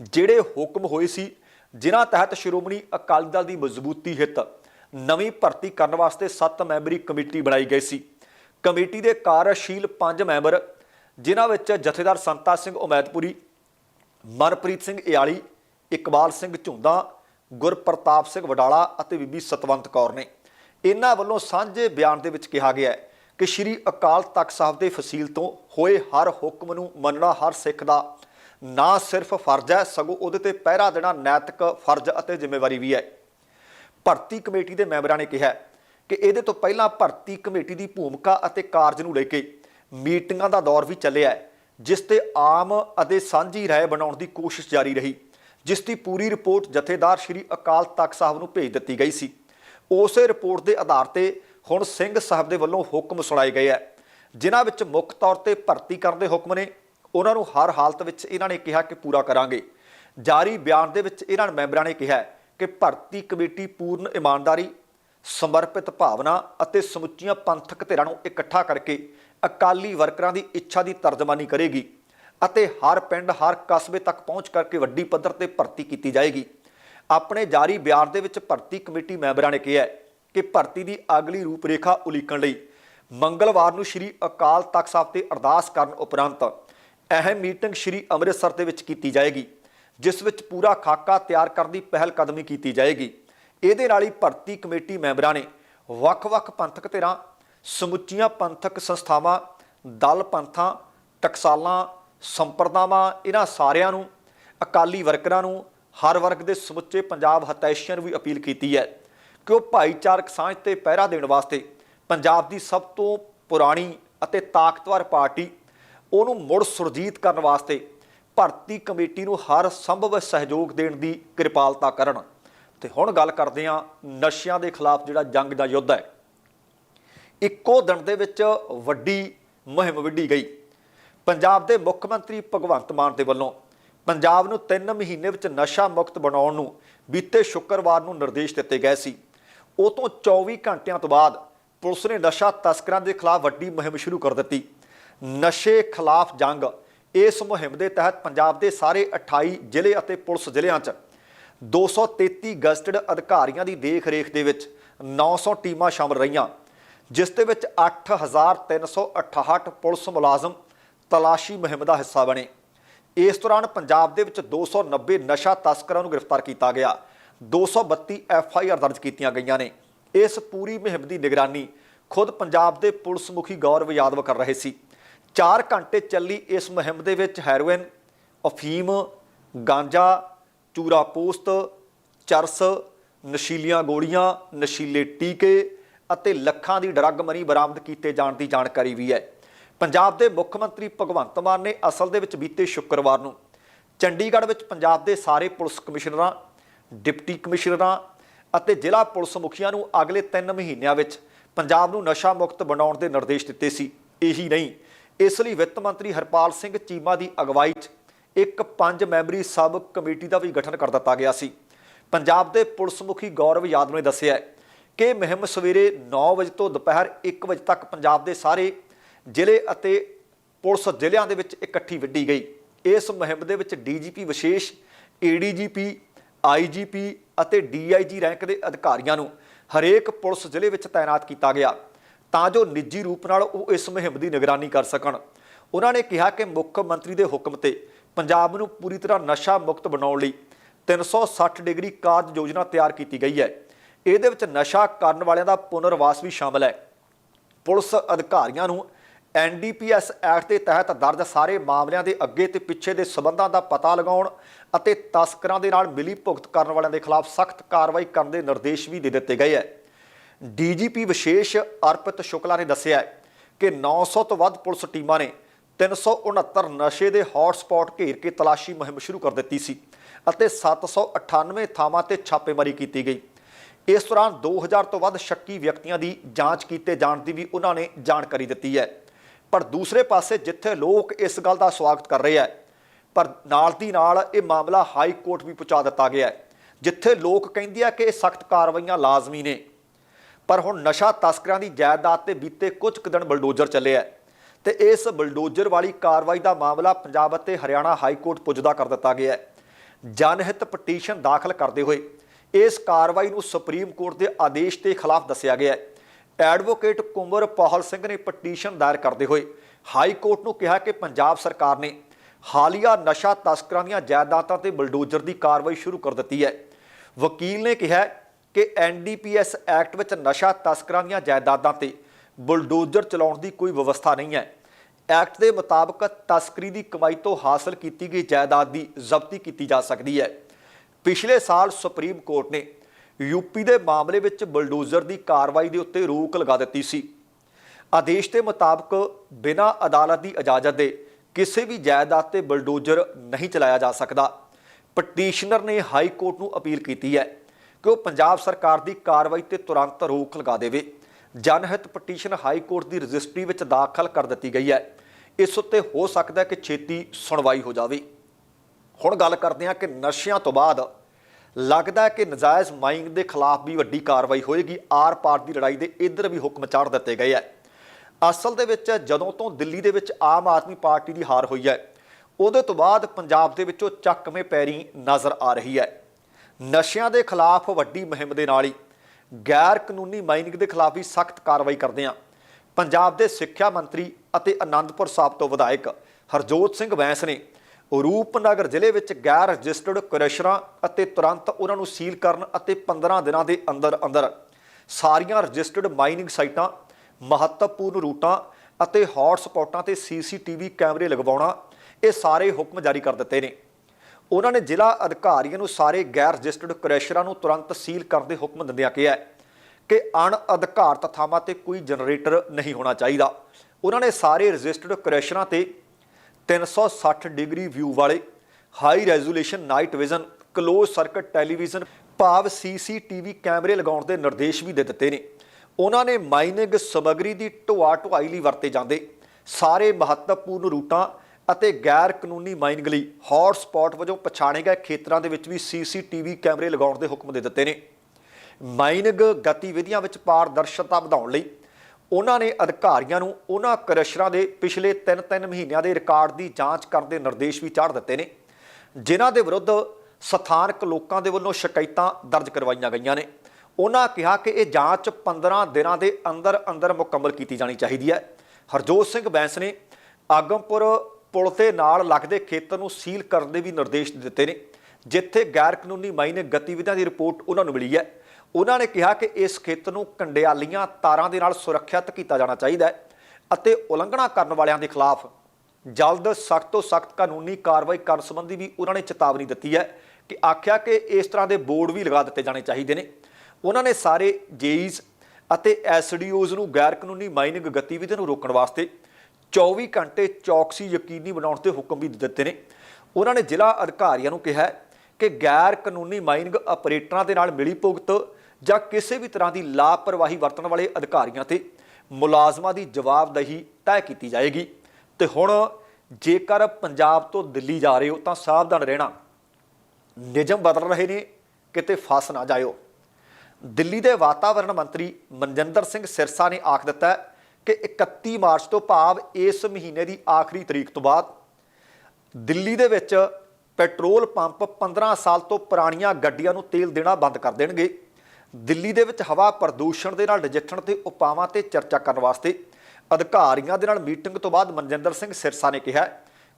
ਜਿਹੜੇ ਹੁਕਮ ਹੋਏ ਸੀ, ਜਿਨ੍ਹਾਂ ਤਹਿਤ ਸ਼੍ਰੋਮਣੀ ਅਕਾਲੀ ਦਲ ਦੀ ਮਜ਼ਬੂਤੀ ਹਿੱਤ ਨਵੀਂ ਭਰਤੀ ਕਰਨ ਵਾਸਤੇ 7 ਮੈਂਬਰੀ ਕਮੇਟੀ ਬਣਾਈ ਗਈ ਸੀ। ਕਮੇਟੀ ਦੇ ਕਾਰਜਸ਼ੀਲ 5 ਮੈਂਬਰ ਜਿਨ੍ਹਾਂ ਵਿੱਚ ਜਥੇਦਾਰ ਸੰਤਾ ਸਿੰਘ ਉਮੈਦਪੁਰੀ, ਮਨਪ੍ਰੀਤ ਸਿੰਘ ਇਆਲੀ, ਇਕਬਾਲ ਸਿੰਘ ਝੁੰਦਾ, ਗੁਰਪ੍ਰਤਾਪ ਸਿੰਘ ਵਡਾਲਾ ਅਤੇ ਬੀਬੀ ਸਤਵੰਤ ਕੌਰ ਨੇ। ਇਹਨਾਂ ਵੱਲੋਂ ਸਾਂਝੇ ਬਿਆਨ ਦੇ ਵਿੱਚ ਕਿਹਾ ਗਿਆ ਹੈ ਕਿ ਸ੍ਰੀ ਅਕਾਲ ਤਖਤ ਸਾਹਿਬ ਦੇ ਫਸੀਲ ਤੋਂ ਹੋਏ ਹਰ ਹੁਕਮ ਨੂੰ ਮੰਨਣਾ ਹਰ ਸਿੱਖ ਦਾ ਨਾ ਸਿਰਫ ਫਰਜ਼ ਹੈ, ਸਗੋਂ ਉਹਦੇ ਤੇ ਪਹਿਰਾ ਦੇਣਾ ਨੈਤਿਕ ਫਰਜ਼ ਅਤੇ ਜ਼ਿੰਮੇਵਾਰੀ ਵੀ ਹੈ। ਭਰਤੀ ਕਮੇਟੀ ਦੇ ਮੈਂਬਰਾਂ ਨੇ ਕਿਹਾ ਕਿ ਇਹਦੇ ਤੋਂ ਪਹਿਲਾਂ ਭਰਤੀ ਕਮੇਟੀ ਦੀ ਭੂਮਿਕਾ ਅਤੇ ਕਾਰਜ ਨੂੰ ਲੈ ਕੇ ਮੀਟਿੰਗਾਂ ਦਾ ਦੌਰ ਵੀ ਚੱਲਿਆ ਜਿਸ ਤੇ ਆਮ ਅਤੇ ਸਾਂਝੀ ਰਾਏ ਬਣਾਉਣ ਦੀ ਕੋਸ਼ਿਸ਼ ਜਾਰੀ ਰਹੀ, ਜਿਸ ਦੀ ਪੂਰੀ ਰਿਪੋਰਟ ਜਥੇਦਾਰ ਸ਼੍ਰੀ ਅਕਾਲ ਤਖਤ ਸਾਹਿਬ ਨੂੰ ਭੇਜ ਦਿੱਤੀ ਗਈ ਸੀ। ਉਸੇ ਰਿਪੋਰਟ ਦੇ ਆਧਾਰ ਤੇ ਹੁਣ ਸਿੰਘ ਸਾਹਿਬ ਦੇ ਵੱਲੋਂ ਹੁਕਮ ਸੁਣਾਏ ਗਏ ਹੈ। ਜਿਨ੍ਹਾਂ ਵਿੱਚ ਮੁੱਖ ਤੌਰ ਤੇ ਭਰਤੀ ਕਰਨ ਦੇ ਹੁਕਮ ਨੇ, ਉਹਨਾਂ ਨੂੰ ਹਰ ਹਾਲਤ ਵਿੱਚ ਇਹਨਾਂ ਨੇ ਕਿਹਾ ਕਿ ਪੂਰਾ ਕਰਾਂਗੇ। ਜਾਰੀ ਬਿਆਨ ਦੇ ਵਿੱਚ ਇਹਨਾਂ ਮੈਂਬਰਾਂ ਨੇ ਕਿਹਾ ਕਿ ਭਰਤੀ ਕਮੇਟੀ ਪੂਰਨ ਇਮਾਨਦਾਰੀ, ਸਮਰਪਿਤ ਭਾਵਨਾ ਅਤੇ ਸਮੁੱਚੀਆਂ ਪੰਥਕ ਧਿਰਾਂ ਨੂੰ ਇਕੱਠਾ ਕਰਕੇ ਅਕਾਲੀ ਵਰਕਰਾਂ ਦੀ ਇੱਛਾ ਦੀ ਤਰਜਮਾਨੀ ਕਰੇਗੀ ਅਤੇ ਹਰ ਪਿੰਡ, ਹਰ ਕਸਬੇ ਤੱਕ ਪਹੁੰਚ ਕਰਕੇ ਵੱਡੀ ਪੱਧਰ ਤੇ ਭਰਤੀ ਕੀਤੀ ਜਾਏਗੀ। ਆਪਣੇ ਜਾਰੀ ਬਿਆਨ ਦੇ ਵਿੱਚ ਭਰਤੀ ਕਮੇਟੀ ਮੈਂਬਰਾਂ ਨੇ ਕਿਹਾ ਕਿ ਭਰਤੀ ਦੀ ਅਗਲੀ ਰੂਪਰੇਖਾ ਉਲੀਕਣ ਲਈ ਮੰਗਲਵਾਰ ਨੂੰ ਸ਼੍ਰੀ ਅਕਾਲ ਤਖਤ ਸਾਹਿਬ ਤੇ ਅਰਦਾਸ ਕਰਨ ਉਪਰੰਤ ਅਹਿਮ ਮੀਟਿੰਗ ਸ਼੍ਰੀ ਅੰਮ੍ਰਿਤਸਰ ਦੇ ਵਿੱਚ ਕੀਤੀ ਜਾਏਗੀ, ਜਿਸ ਵਿੱਚ ਪੂਰਾ ਖਾਕਾ ਤਿਆਰ ਕਰਨ ਦੀ ਪਹਿਲ ਕਦਮੀ ਕੀਤੀ ਜਾਏਗੀ। ਇਹਦੇ ਨਾਲ ਹੀ ਭਰਤੀ ਕਮੇਟੀ ਮੈਂਬਰਾਂ ਨੇ ਵੱਖ-ਵੱਖ ਪੰਥਕ ਧਿਰਾਂ ਸਮੁੱਚੀਆਂ ਪੰਥਕ ਸੰਸਥਾਵਾਂ, ਦਲ ਪੰਥਾਂ, ਟਕਸਾਲਾਂ, ਸੰਪਰਦਾਵਾਂ, ਇਹਨਾਂ ਸਾਰਿਆਂ ਨੂੰ, ਅਕਾਲੀ ਵਰਕਰਾਂ ਨੂੰ, ਹਰ ਵਰਗ ਦੇ ਸਮੁੱਚੇ ਪੰਜਾਬ ਹਤੈਸ਼ੀਆਂ ਨੂੰ ਵੀ ਅਪੀਲ ਕੀਤੀ ਹੈ ਕਿ ਉਹ ਭਾਈਚਾਰਕ ਸਾਂਝ ਤੇ ਪਹਿਰਾ ਦੇਣ ਵਾਸਤੇ ਪੰਜਾਬ ਦੀ ਸਭ ਤੋਂ ਪੁਰਾਣੀ ਅਤੇ ਤਾਕਤਵਰ ਪਾਰਟੀ, ਉਹਨੂੰ ਮੁੜ ਸੁਰਜੀਤ ਕਰਨ ਵਾਸਤੇ ਭਰਤੀ ਕਮੇਟੀ ਨੂੰ ਹਰ ਸੰਭਵ ਸਹਿਯੋਗ ਦੇਣ ਦੀ ਕਿਰਪਾਲਤਾ ਕਰਨ। ਤੇ ਹੁਣ ਗੱਲ ਕਰਦੇ ਹਾਂ ਨਸ਼ਿਆਂ ਦੇ ਖਿਲਾਫ ਜਿਹੜਾ ਜੰਗ ਦਾ ਯੁੱਧ ਹੈ। ਇੱਕੋ ਦਿਨ ਦੇ ਵਿੱਚ ਵੱਡੀ ਮੁਹਿੰਮ ਵਿੱਢੀ ਗਈ। ਪੰਜਾਬ ਦੇ ਮੁੱਖ ਮੰਤਰੀ ਭਗਵੰਤ ਮਾਨ ਦੇ ਵੱਲੋਂ ਪੰਜਾਬ ਨੂੰ 3 ਮਹੀਨੇ ਵਿੱਚ ਨਸ਼ਾ ਮੁਕਤ ਬਣਾਉਣ ਨੂੰ ਬੀਤੇ ਸ਼ੁੱਕਰਵਾਰ ਨੂੰ ਨਿਰਦੇਸ਼ ਦਿੱਤੇ ਗਏ ਸੀ। ਉਹ ਤੋਂ 24 ਘੰਟਿਆਂ ਤੋਂ ਬਾਅਦ ਪੁਲਿਸ ਨੇ ਨਸ਼ਾ ਤਸਕਰਾਂ ਦੇ ਖਿਲਾਫ ਵੱਡੀ ਮੁਹਿੰਮ ਸ਼ੁਰੂ ਕਰ ਦਿੱਤੀ। ਨਸ਼ੇ ਖਿਲਾਫ ਜੰਗ ਇਸ ਮੁਹਿੰਮ ਦੇ ਤਹਿਤ ਪੰਜਾਬ ਦੇ ਸਾਰੇ 28 ਜ਼ਿਲ੍ਹੇ ਅਤੇ ਪੁਲਿਸ ਜ਼ਿਲ੍ਹਿਆਂ 'ਚ 233 ਗਜ਼ਟਡ ਅਧਿਕਾਰੀਆਂ ਦੀ ਦੇਖ-ਰੇਖ ਦੇ ਵਿੱਚ 900 ਟੀਮਾਂ ਸ਼ਾਮਲ ਰਹੀਆਂ। ਜਿਸ ਦੇ ਵਿੱਚ 8368 ਪੁਲਿਸ ਮੁਲਾਜ਼ਮ ਤਲਾਸ਼ੀ ਮੁਹਿੰਮ ਦਾ ਹਿੱਸਾ ਬਣੇ। ਇਸ ਦੌਰਾਨ ਪੰਜਾਬ ਦੇ ਵਿੱਚ 290 ਨਸ਼ਾ ਤਸਕਰਾਂ ਨੂੰ ਗ੍ਰਿਫਤਾਰ ਕੀਤਾ ਗਿਆ। 232 ਐਫ ਆਈ ਆਰ ਦਰਜ ਕੀਤੀਆਂ ਗਈਆਂ ਨੇ। ਇਸ ਪੂਰੀ ਮੁਹਿੰਮ ਦੀ ਨਿਗਰਾਨੀ ਖੁਦ ਪੰਜਾਬ ਦੇ ਪੁਲਿਸ ਮੁਖੀ ਗੌਰਵ ਯਾਦਵ ਕਰ ਰਹੇ ਸੀ। 4 ਘੰਟੇ ਚੱਲੀ ਇਸ ਮੁਹਿੰਮ ਦੇ ਵਿੱਚ ਹੈਰੋਇਨ, ਅਫੀਮ, ਗਾਂਜਾ, ਚੂਰਾ ਪੋਸਤ, ਚਰਸ, ਨਸ਼ੀਲੀਆਂ ਗੋਲੀਆਂ, ਨਸ਼ੀਲੇ ਟੀਕੇ ਅਤੇ ਲੱਖਾਂ ਦੀ ਡਰੱਗ ਮਨੀ ਬਰਾਮਦ ਕੀਤੇ ਜਾਣ ਦੀ ਜਾਣਕਾਰੀ ਵੀ ਹੈ। ਪੰਜਾਬ ਦੇ ਮੁੱਖ ਮੰਤਰੀ ਭਗਵੰਤ ਮਾਨ ਨੇ ਅਸਲ ਦੇ ਵਿੱਚ ਬੀਤੇ ਸ਼ੁੱਕਰਵਾਰ ਨੂੰ ਚੰਡੀਗੜ੍ਹ ਵਿੱਚ ਪੰਜਾਬ ਦੇ ਸਾਰੇ ਪੁਲਿਸ ਕਮਿਸ਼ਨਰਾਂ, ਡਿਪਟੀ ਕਮਿਸ਼ਨਰਾਂ ਅਤੇ ਜ਼ਿਲ੍ਹਾ ਪੁਲਿਸ ਮੁਖੀਆਂ ਨੂੰ ਅਗਲੇ 3 ਮਹੀਨਿਆਂ ਵਿੱਚ ਪੰਜਾਬ ਨੂੰ ਨਸ਼ਾ ਮੁਕਤ ਬਣਾਉਣ ਦੇ ਨਿਰਦੇਸ਼ ਦਿੱਤੇ ਸੀ। ਇਹੀ ਨਹੀਂ, ਇਸ ਲਈ ਵਿੱਤ ਮੰਤਰੀ ਹਰਪਾਲ ਸਿੰਘ ਚੀਮਾ ਦੀ ਅਗਵਾਈ 'ਚ ਇੱਕ ਪੰਜ ਮੈਂਬਰੀ ਸਬ ਕਮੇਟੀ ਦਾ ਵੀ ਗਠਨ ਕਰ ਦਿੱਤਾ ਗਿਆ ਸੀ। ਪੰਜਾਬ ਦੇ ਪੁਲਿਸ ਮੁਖੀ ਗੌਰਵ ਯਾਦਵ ਨੇ ਦੱਸਿਆ ਕਿ ਇਹ ਮੁਹਿੰਮ ਸਵੇਰੇ 9 ਵਜੇ ਤੋਂ ਦੁਪਹਿਰ 1 ਵਜੇ ਤੱਕ ਪੰਜਾਬ ਦੇ ਸਾਰੇ ਜ਼ਿਲ੍ਹੇ ਅਤੇ ਪੁਲਿਸ ਜ਼ਿਲ੍ਹਿਆਂ ਦੇ ਵਿੱਚ ਇਕੱਠੀ ਵਿੱਢੀ ਗਈ। ਇਸ ਮੁਹਿੰਮ ਦੇ ਵਿੱਚ ਡੀਜੀਪੀ ਵਿਸ਼ੇਸ਼ ਏਡੀਜੀਪੀ ਆਈਜੀਪੀ ਅਤੇ ਡੀਆਈਜੀ ਰੈਂਕ ਦੇ ਅਧਿਕਾਰੀਆਂ ਨੂੰ ਹਰੇਕ ਪੁਲਿਸ ਜ਼ਿਲ੍ਹੇ ਵਿੱਚ ਤਾਇਨਾਤ ਕੀਤਾ ਗਿਆ ਤਾਂ ਜੋ ਨਿੱਜੀ ਰੂਪ ਨਾਲ ਉਹ ਇਸ ਮੁਹਿੰਮ ਦੀ ਨਿਗਰਾਨੀ ਕਰ ਸਕਣ। ਉਹਨਾਂ ਨੇ ਕਿਹਾ ਕਿ ਮੁੱਖ ਮੰਤਰੀ ਦੇ ਹੁਕਮ ਤੇ ਪੰਜਾਬ ਨੂੰ ਪੂਰੀ ਤਰ੍ਹਾਂ ਨਸ਼ਾ ਮੁਕਤ ਬਣਾਉਣ ਲਈ 360 ਡਿਗਰੀ ਕਾਰਜ ਯੋਜਨਾ ਤਿਆਰ ਕੀਤੀ ਗਈ ਹੈ। ਇਹਦੇ ਵਿੱਚ ਨਸ਼ਾ ਕਰਨ ਵਾਲਿਆਂ ਦਾ ਪੁਨਰਵਾਸ ਵੀ ਸ਼ਾਮਲ ਹੈ। ਪੁਲਿਸ ਅਧਿਕਾਰੀਆਂ ਨੂੰ ਐਨਡੀਪੀਐਸ ਐਕਟ ਦੇ ਤਹਿਤ ਦਰਜ ਸਾਰੇ ਮਾਮਲਿਆਂ ਦੇ ਅੱਗੇ ਤੇ ਪਿੱਛੇ ਦੇ ਸਬੰਧਾਂ ਦਾ ਪਤਾ ਲਗਾਉਣ ਅਤੇ ਤਸਕਰਾਂ ਦੇ ਨਾਲ ਮਿਲੀ ਭੁਗਤ ਕਰਨ ਵਾਲਿਆਂ ਦੇ ਖਿਲਾਫ ਸਖਤ ਕਾਰਵਾਈ ਕਰਨ ਦੇ ਨਿਰਦੇਸ਼ ਵੀ ਦੇ ਦਿੱਤੇ ਗਏ ਹੈ। ਡੀਜੀਪੀ ਵਿਸ਼ੇਸ਼ ਅਰਪਿਤ ਸ਼ੁਕਲਾ ਨੇ ਦੱਸਿਆ ਹੈ ਕਿ 900 ਤੋਂ ਵੱਧ ਪੁਲਿਸ ਟੀਮਾਂ ਨੇ 369 ਨਸ਼ੇ ਦੇ ਹੌਟ ਘੇਰ ਕੇ ਤਲਾਸ਼ੀ ਮੁਹਿੰਮ ਸ਼ੁਰੂ ਕਰ ਦਿੱਤੀ ਸੀ ਅਤੇ 798 ਥਾਵਾਂ ਤੇ ਛਾਪੇਮਾਰੀ ਕੀਤੀ ਗਈ। ਇਸ ਦੌਰਾਨ 2000 ਤੋਂ ਵੱਧ ਸ਼ੱਕੀ ਵਿਅਕਤੀਆਂ ਦੀ ਜਾਂਚ ਕੀਤੇ ਜਾਣ ਦੀ ਵੀ ਉਹਨਾਂ ਨੇ ਜਾਣਕਾਰੀ ਦਿੱਤੀ ਹੈ। ਪਰ ਦੂਸਰੇ ਪਾਸੇ ਜਿੱਥੇ ਲੋਕ ਇਸ ਗੱਲ ਦਾ ਸਵਾਗਤ ਕਰ ਰਹੇ ਹੈ, ਪਰ ਨਾਲ ਦੀ ਨਾਲ ਇਹ ਮਾਮਲਾ ਹਾਈ ਕੋਰਟ ਵੀ ਪਹੁੰਚਾ ਦਿੱਤਾ ਗਿਆ ਹੈ, ਜਿੱਥੇ ਲੋਕ ਕਹਿੰਦੇ ਆ ਕਿ ਇਹ ਸਖਤ ਕਾਰਵਾਈਆਂ ਲਾਜ਼ਮੀ ਨੇ। ਪਰ ਹੁਣ ਨਸ਼ਾ ਤਸਕਰਾਂ ਦੀ ਜਾਇਦਾਦ ਤੇ ਬੀਤੇ ਕੁਝ ਕੁ ਦਿਨ ਬਲਡੋਜ਼ਰ ਚੱਲਿਆ ਹੈ ਤੇ ਇਸ ਬਲਡੋਜ਼ਰ ਵਾਲੀ ਕਾਰਵਾਈ ਦਾ ਮਾਮਲਾ ਪੰਜਾਬ ਅਤੇ ਹਰਿਆਣਾ ਹਾਈ ਕੋਰਟ ਪੁੱਜਦਾ ਕਰ ਦਿੱਤਾ ਗਿਆ ਹੈ। ਜਨਹਿਤ ਪਟੀਸ਼ਨ ਦਾਖਲ ਕਰਦੇ ਹੋਏ ਇਸ ਕਾਰਵਾਈ ਨੂੰ ਸੁਪਰੀਮ ਕੋਰਟ ਦੇ ਆਦੇਸ਼ ਦੇ ਖਿਲਾਫ ਦੱਸਿਆ ਗਿਆ ਹੈ। ਐਡਵੋਕੇਟ ਕੁੰਵਰ ਪਾਹਲ ਸਿੰਘ ਨੇ ਪਟੀਸ਼ਨ ਦਾਇਰ ਕਰਦੇ ਹੋਏ ਹਾਈ ਕੋਰਟ ਨੂੰ ਕਿਹਾ ਕਿ ਪੰਜਾਬ ਸਰਕਾਰ ਨੇ ਹਾਲੀਆ ਨਸ਼ਾ ਤਸਕਰਾਂ ਦੀਆਂ ਜਾਇਦਾਦਾਂ ਤੇ ਬਲਡੋਜ਼ਰ ਦੀ ਕਾਰਵਾਈ ਸ਼ੁਰੂ ਕਰ ਦਿੱਤੀ ਹੈ। ਵਕੀਲ ਨੇ ਕਿਹਾ ਕਿ ਐਨਡੀਪੀਐਸ ਐਕਟ ਵਿੱਚ ਨਸ਼ਾ ਤਸਕਰਾਂ ਦੀਆਂ ਜਾਇਦਾਦਾਂ ਤੇ ਬੁਲਡੋਜ਼ਰ ਚਲਾਉਣ ਦੀ ਕੋਈ ਵਿਵਸਥਾ ਨਹੀਂ ਹੈ। ਐਕਟ ਦੇ ਮੁਤਾਬਕ ਤਸਕਰੀ ਦੀ ਕਮਾਈ ਤੋਂ ਹਾਸਲ ਕੀਤੀ ਗਈ ਜਾਇਦਾਦ ਦੀ ਜ਼ਬਤੀ ਕੀਤੀ ਜਾ ਸਕਦੀ ਹੈ। ਪਿਛਲੇ ਸਾਲ ਸੁਪਰੀਮ ਕੋਰਟ ਨੇ ਯੂਪੀ ਦੇ ਮਾਮਲੇ ਵਿੱਚ ਬਲਡੋਜ਼ਰ ਦੀ ਕਾਰਵਾਈ ਦੇ ਉੱਤੇ ਰੋਕ ਲਗਾ ਦਿੱਤੀ ਸੀ। ਆਦੇਸ਼ ਦੇ ਮੁਤਾਬਕ ਬਿਨਾਂ ਅਦਾਲਤ ਦੀ ਇਜਾਜ਼ਤ ਦੇ ਕਿਸੇ ਵੀ ਜਾਇਦਾਦ ਤੇ ਬਲਡੋਜ਼ਰ ਨਹੀਂ ਚਲਾਇਆ ਜਾ ਸਕਦਾ। ਪਟੀਸ਼ਨਰ ਨੇ ਹਾਈ ਕੋਰਟ ਨੂੰ ਅਪੀਲ ਕੀਤੀ ਹੈ ਕਿ ਉਹ ਪੰਜਾਬ ਸਰਕਾਰ ਦੀ ਕਾਰਵਾਈ ਤੇ ਤੁਰੰਤ ਰੋਕ ਲਗਾ ਦੇਵੇ। ਜਨਹਿਤ ਪਟੀਸ਼ਨ ਹਾਈ ਕੋਰਟ ਦੀ ਰਜਿਸਟਰੀ ਵਿੱਚ ਦਾਖਲ ਕਰ ਦਿੱਤੀ ਗਈ ਹੈ। ਇਸ ਉੱਤੇ ਹੋ ਸਕਦਾ ਹੈ ਕਿ ਛੇਤੀ ਸੁਣਵਾਈ ਹੋ ਜਾਵੇ। ਹੁਣ ਗੱਲ ਕਰਦੇ ਹਾਂ ਕਿ ਨਸ਼ਿਆਂ ਤੋਂ ਬਾਅਦ ਲੱਗਦਾ ਹੈ ਕਿ ਨਜਾਇਜ਼ ਮਾਈਨਿੰਗ ਦੇ ਖਿਲਾਫ ਵੀ ਵੱਡੀ ਕਾਰਵਾਈ ਹੋਏਗੀ। ਆਰ-ਪਾਰ ਦੀ ਲੜਾਈ ਦੇ ਇੱਧਰ ਵੀ ਹੁਕਮ ਚਾੜ ਦਿੱਤੇ ਗਏ ਹੈ। ਅਸਲ ਦੇ ਵਿੱਚ ਜਦੋਂ ਤੋਂ ਦਿੱਲੀ ਦੇ ਵਿੱਚ ਆਮ ਆਦਮੀ ਪਾਰਟੀ ਦੀ ਹਾਰ ਹੋਈ ਹੈ, ਉਹਦੇ ਤੋਂ ਬਾਅਦ ਪੰਜਾਬ ਦੇ ਵਿੱਚੋਂ ਚੱਕਵੇਂ ਪੈਰੀ ਨਜ਼ਰ ਆ ਰਹੀ ਹੈ। ਨਸ਼ਿਆਂ ਦੇ ਖਿਲਾਫ ਵੱਡੀ ਮੁਹਿੰਮ ਦੇ ਨਾਲ ਹੀ ਗੈਰ ਕਾਨੂੰਨੀ ਮਾਈਨਿੰਗ ਦੇ ਖਿਲਾਫ ਵੀ ਸਖਤ ਕਾਰਵਾਈ ਕਰਦੇ ਹਾਂ। ਪੰਜਾਬ ਦੇ ਸਿੱਖਿਆ ਮੰਤਰੀ ਅਤੇ ਆਨੰਦਪੁਰ ਸਾਹਿਬ ਤੋਂ ਵਿਧਾਇਕ ਹਰਜੋਤ ਸਿੰਘ ਬੈਂਸ ਨੇ ਰੂਪਨਗਰ ਜ਼ਿਲ੍ਹੇ ਵਿੱਚ ਗੈਰ ਰਜਿਸਟਰਡ ਕ੍ਰੈਸ਼ਰਾਂ ਅਤੇ ਤੁਰੰਤ ਉਹਨਾਂ ਨੂੰ ਸੀਲ ਕਰਨ ਅਤੇ 15 ਦਿਨਾਂ ਦੇ ਅੰਦਰ ਅੰਦਰ ਸਾਰੀਆਂ ਰਜਿਸਟਰਡ ਮਾਈਨਿੰਗ ਸਾਈਟਾਂ, ਮਹੱਤਵਪੂਰਨ ਰੂਟਾਂ ਅਤੇ ਹੌਟ ਸਪੌਟਾਂ ਤੇ ਸੀਸੀਟੀਵੀ ਕੈਮਰੇ ਲਗਵਾਉਣਾ ਇਹ ਸਾਰੇ ਹੁਕਮ ਜਾਰੀ ਕਰ ਦਿੱਤੇ ਨੇ। ਉਹਨਾਂ ਨੇ ਜ਼ਿਲ੍ਹਾ ਅਧਿਕਾਰੀਆਂ ਨੂੰ ਸਾਰੇ ਗੈਰ ਰਜਿਸਟਰਡ ਕ੍ਰੈਸ਼ਰਾਂ ਨੂੰ ਤੁਰੰਤ ਸੀਲ ਕਰਨ ਦੇ ਹੁਕਮ ਦਿੰਦਿਆਂ ਕਿਹਾ ਕਿ ਅਣ ਅਧਿਕਾਰਤ ਥਾਵਾਂ ਤੇ ਕੋਈ ਜਨਰੇਟਰ ਨਹੀਂ ਹੋਣਾ ਚਾਹੀਦਾ। ਉਹਨਾਂ ਨੇ ਸਾਰੇ ਰਜਿਸਟਰਡ ਕ੍ਰੈਸ਼ਰਾਂ ਤੇ 360 ਡਿਗਰੀ ਵਿਊ ਵਾਲੇ high resolution night vision, close circuit television, ਭਾਵ ਸੀਸੀਟੀਵੀ ਕੈਮਰੇ ਲਗਾਉਣ ਦੇ ਨਿਰਦੇਸ਼ ਵੀ ਦੇ ਦਿੱਤੇ ਨੇ। ਉਹਨਾਂ ਨੇ ਮਾਈਨਿੰਗ ਸਮੱਗਰੀ ਦੀ ਢੋਆ ਢੁਆਈ ਲਈ ਵਰਤੇ ਜਾਂਦੇ। ਸਾਰੇ ਮਹੱਤਵਪੂਰਨ ਰੂਟਾਂ ਅਤੇ ਗੈਰ ਕਾਨੂੰਨੀ ਮਾਈਨਿੰਗ ਲਈ ਹੌਟ ਸਪੌਟ ਵਜੋਂ ਪਛਾਣੇ ਗਏ ਖੇਤਰਾਂ ਦੇ ਵਿੱਚ ਵੀ ਸੀਸੀਟੀਵੀ ਕੈਮਰੇ ਲਗਾਉਣ ਦੇ ਹੁਕਮ ਦੇ ਦਿੱਤੇ ਨੇ। ਮਾਈਨਿੰਗ ਗਤੀਵਿਧੀਆਂ ਵਿੱਚ ਪਾਰਦਰਸ਼ਤਾ ਵਧਾਉਣ ਲਈ ਉਹਨਾਂ ਨੇ ਅਧਿਕਾਰੀਆਂ ਨੂੰ ਉਹਨਾਂ ਕਰਸ਼ਰਾਂ ਦੇ ਪਿਛਲੇ 3-3 ਮਹੀਨਿਆਂ ਦੇ ਰਿਕਾਰਡ ਦੀ ਜਾਂਚ ਕਰਨ ਦੇ ਨਿਰਦੇਸ਼ ਵੀ ਚਾੜ ਦਿੱਤੇ ਨੇ, ਜਿਨ੍ਹਾਂ ਦੇ ਵਿਰੁੱਧ ਸਥਾਨਕ ਲੋਕਾਂ ਦੇ ਵੱਲੋਂ ਸ਼ਿਕਾਇਤਾਂ ਦਰਜ ਕਰਵਾਈਆਂ ਗਈਆਂ ਨੇ। ਉਹਨਾਂ ਕਿਹਾ ਕਿ ਇਹ ਜਾਂਚ 15 ਦਿਨਾਂ ਦੇ ਅੰਦਰ ਅੰਦਰ ਮੁਕੰਮਲ ਕੀਤੀ ਜਾਣੀ ਚਾਹੀਦੀ ਹੈ। ਹਰਜੋਤ ਸਿੰਘ ਬੈਂਸ ਨੇ ਆਗਮਪੁਰ ਪੁਲ ਤੇ ਨਾਲ ਲੱਗਦੇ ਖੇਤਰ ਨੂੰ ਸੀਲ ਕਰਨ ਦੇ ਵੀ ਨਿਰਦੇਸ਼ ਦਿੱਤੇ ਨੇ, ਜਿੱਥੇ ਗੈਰ ਕਾਨੂੰਨੀ ਮਾਈਨਿੰਗ ਗਤੀਵਿਧੀਆਂ ਦੀ ਰਿਪੋਰਟ ਉਹਨਾਂ ਨੂੰ ਮਿਲੀ ਹੈ। ਉਹਨਾਂ ਨੇ ਕਿਹਾ ਕਿ ਇਸ ਖੇਤਰ ਨੂੰ ਕੰਡਿਆਲੀਆਂ ਤਾਰਾਂ ਦੇ ਨਾਲ ਸੁਰੱਖਿਅਤ ਕੀਤਾ ਜਾਣਾ ਚਾਹੀਦਾ ਹੈ ਅਤੇ ਉਲੰਘਣਾ ਕਰਨ ਵਾਲਿਆਂ ਦੇ ਖਿਲਾਫ ਜਲਦ ਸਖਤ ਤੋਂ ਸਖਤ ਕਾਨੂੰਨੀ ਕਾਰਵਾਈ ਕਰਨ ਸੰਬੰਧੀ ਵੀ ਉਹਨਾਂ ਨੇ ਚੇਤਾਵਨੀ ਦਿੱਤੀ ਹੈ ਕਿ ਆਖਿਆ ਕਿ ਇਸ ਤਰ੍ਹਾਂ ਦੇ ਬੋਰਡ ਵੀ ਲਗਾ ਦਿੱਤੇ ਜਾਣੇ ਚਾਹੀਦੇ ਨੇ। ਉਹਨਾਂ ਨੇ ਸਾਰੇ ਜੇਈਜ਼ ਅਤੇ ਐਸਡੀਓਜ਼ ਨੂੰ ਗੈਰ ਕਾਨੂੰਨੀ ਮਾਈਨਿੰਗ ਗਤੀਵਿਧੀਆਂ ਨੂੰ ਰੋਕਣ ਵਾਸਤੇ 24 ਘੰਟੇ ਚੌਕਸੀ ਯਕੀਨੀ ਬਣਾਉਣ ਤੇ ਹੁਕਮ ਵੀ ਦਿੱਤੇ ਨੇ। ਉਹਨਾਂ ਨੇ ਜ਼ਿਲ੍ਹਾ ਅਧਿਕਾਰੀਆਂ ਨੂੰ ਕਿਹਾ ਕਿ ਗੈਰ ਕਾਨੂੰਨੀ ਮਾਈਨਿੰਗ ਆਪਰੇਟਰਾਂ ਦੇ ਨਾਲ ਮਿਲੀ ਭੁਗਤ ਜਾਂ ਕਿਸੇ ਵੀ ਤਰ੍ਹਾਂ ਦੀ ਲਾਪਰਵਾਹੀ ਵਰਤਣ ਵਾਲੇ ਅਧਿਕਾਰੀਆਂ ਤੇ ਮੁਲਾਜ਼ਮਾਂ ਦੀ ਜਵਾਬਦੇਹੀ ਤੈਅ ਕੀਤੀ ਜਾਏਗੀ। ਤੇ ਹੁਣ ਜੇਕਰ ਪੰਜਾਬ ਤੋਂ ਦਿੱਲੀ ਜਾ ਰਹੇ ਹੋ ਤਾਂ ਸਾਵਧਾਨ ਰਹਿਣਾ। ਨਿਯਮ ਬਦਲ ਰਹੇ ਨੇ, ਕਿਤੇ ਫਸ ਨਾ ਜਾਇਓ। ਦਿੱਲੀ ਦੇ ਵਾਤਾਵਰਣ ਮੰਤਰੀ ਮਨਜਿੰਦਰ ਸਿੰਘ ਸਿਰਸਾ ਨੇ ਆਖ ਦਿੱਤਾ ਕਿ 31 ਮਾਰਚ ਤੋਂ ਭਾਵ ਇਸ ਮਹੀਨੇ ਦੀ ਆਖਰੀ ਤਰੀਕ ਤੋਂ ਬਾਅਦ ਦਿੱਲੀ ਦੇ ਵਿੱਚ ਪੈਟਰੋਲ ਪੰਪ 15 ਸਾਲ ਤੋਂ ਪੁਰਾਣੀਆਂ ਗੱਡੀਆਂ ਨੂੰ ਤੇਲ ਦੇਣਾ ਬੰਦ ਕਰ ਦੇਣਗੇ। ਦਿੱਲੀ ਦੇ ਵਿੱਚ ਹਵਾ ਪ੍ਰਦੂਸ਼ਣ ਦੇ ਨਾਲ ਨਜਿੱਠਣ ਤੇ ਉਪਾਵਾਂ ਤੇ ਚਰਚਾ ਕਰਨ ਵਾਸਤੇ ਅਧਿਕਾਰੀਆਂ ਦੇ ਨਾਲ ਮੀਟਿੰਗ ਤੋਂ ਬਾਅਦ ਮਨਜਿੰਦਰ ਸਿੰਘ ਸਿਰਸਾ ਨੇ ਕਿਹਾ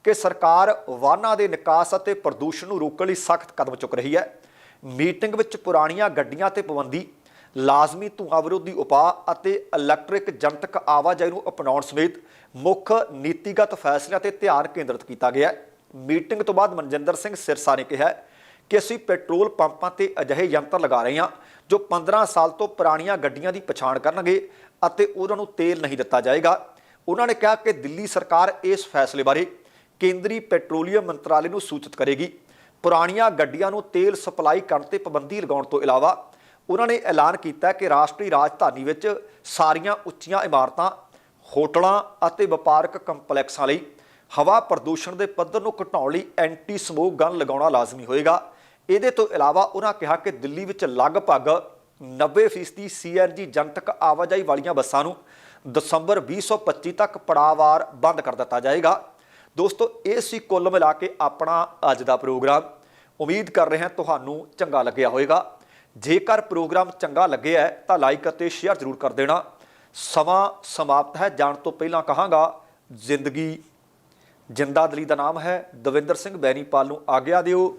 ਕਿ ਸਰਕਾਰ ਵਾਹਨਾਂ ਦੇ ਨਿਕਾਸ ਅਤੇ ਪ੍ਰਦੂਸ਼ਣ ਨੂੰ ਰੋਕਣ ਲਈ ਸਖਤ ਕਦਮ ਚੁੱਕ ਰਹੀ ਹੈ। ਮੀਟਿੰਗ ਵਿੱਚ ਪੁਰਾਣੀਆਂ ਗੱਡੀਆਂ ਤੇ ਪਾਬੰਦੀ, ਲਾਜ਼ਮੀ ਧੂਆਂ ਵਿਰੋਧੀ ਉਪਾਅ ਅਤੇ ਇਲੈਕਟ੍ਰਿਕ ਜਨਤਕ ਆਵਾਜਾਈ ਨੂੰ ਅਪਣਾਉਣ ਸਮੇਤ ਮੁੱਖ ਨੀਤੀਗਤ ਫੈਸਲਿਆਂ ਤੇ ਧਿਆਨ ਕੇਂਦਰਿਤ ਕੀਤਾ ਗਿਆ ਮੀਟਿੰਗ ਤੋਂ ਬਾਅਦ ਮਨਜਿੰਦਰ ਸਿੰਘ ਸਿਰਸਾ ਨੇ ਕਿਹਾ ਕਿ ਅਸੀਂ ਪੈਟਰੋਲ ਪੰਪਾਂ ਤੇ ਅਜਿਹੇ ਯੰਤਰ ਲਗਾ ਰਹੇ ਹਾਂ ਜੋ 15 ਸਾਲ ਤੋਂ ਪੁਰਾਣੀਆਂ ਗੱਡੀਆਂ ਦੀ ਪਛਾਣ ਕਰਨਗੇ ਅਤੇ ਉਹਨਾਂ ਨੂੰ ਤੇਲ ਨਹੀਂ ਦਿੱਤਾ ਜਾਏਗਾ। ਉਹਨਾਂ ਨੇ ਕਿਹਾ ਕਿ ਦਿੱਲੀ ਸਰਕਾਰ ਇਸ ਫੈਸਲੇ ਬਾਰੇ ਕੇਂਦਰੀ ਪੈਟਰੋਲੀਅਮ ਮੰਤਰਾਲੇ ਨੂੰ ਸੂਚਿਤ ਕਰੇਗੀ। ਪੁਰਾਣੀਆਂ ਗੱਡੀਆਂ ਨੂੰ ਤੇਲ ਸਪਲਾਈ ਕਰਨ ਤੇ ਪਾਬੰਦੀ ਲਗਾਉਣ ਤੋਂ ਇਲਾਵਾ ਉਹਨਾਂ ਨੇ ਐਲਾਨ ਕੀਤਾ ਕਿ ਰਾਸ਼ਟਰੀ ਰਾਜਧਾਨੀ ਵਿੱਚ ਸਾਰੀਆਂ ਉੱਚੀਆਂ ਇਮਾਰਤਾਂ, ਹੋਟਲਾਂ ਅਤੇ ਵਪਾਰਕ ਕੰਪਲੈਕਸਾਂ ਲਈ ਹਵਾ ਪ੍ਰਦੂਸ਼ਣ ਦੇ ਪੱਧਰ ਨੂੰ ਘਟਾਉਣ ਲਈ ਐਂਟੀ ਸਮੋਕ ਗਨ ਲਗਾਉਣਾ ਲਾਜ਼ਮੀ ਹੋਏਗਾ। ਇਹਦੇ ਤੋਂ ਇਲਾਵਾ ਉਹਨਾਂ ਕਿਹਾ ਕਿ ਦਿੱਲੀ ਵਿੱਚ ਲਗਭਗ 90% ਸੀਐਨਜੀ ਜਨਤਕ ਆਵਾਜਾਈ ਵਾਲੀਆਂ ਬੱਸਾਂ ਨੂੰ ਦਸੰਬਰ 2025 ਤੱਕ ਪੜਾਵਾਰ ਬੰਦ ਕਰ ਦਿੱਤਾ ਜਾਏਗਾ। ਦੋਸਤੋ, ਇਹ ਸੀ ਕੁੱਲ ਮਿਲਾ ਕੇ ਆਪਣਾ ਅੱਜ ਦਾ ਪ੍ਰੋਗਰਾਮ। ਉਮੀਦ ਕਰ ਰਹੇ ਹਾਂ ਤੁਹਾਨੂੰ ਚੰਗਾ ਲੱਗਿਆ ਹੋਵੇਗਾ। ਜੇਕਰ ਪ੍ਰੋਗਰਾਮ ਚੰਗਾ ਲੱਗਿਆ ਹੈ, ਤਾਂ ਲਾਈਕ ਅਤੇ ਸ਼ੇਅਰ ਜ਼ਰੂਰ ਕਰ ਦੇਣਾ। ਸਮਾਂ ਸਮਾਪਤ ਹੈ, ਜਾਣ ਤੋਂ ਪਹਿਲਾਂ ਕਹਾਂਗਾ, ਜ਼ਿੰਦਗੀ ਜ਼ਿੰਦਾਦਲੀ ਦਾ ਨਾਮ ਹੈ। ਦਵਿੰਦਰ ਸਿੰਘ ਬੈਨੀਪਾਲ ਨੂੰ ਆਗਿਆ ਦਿਓ।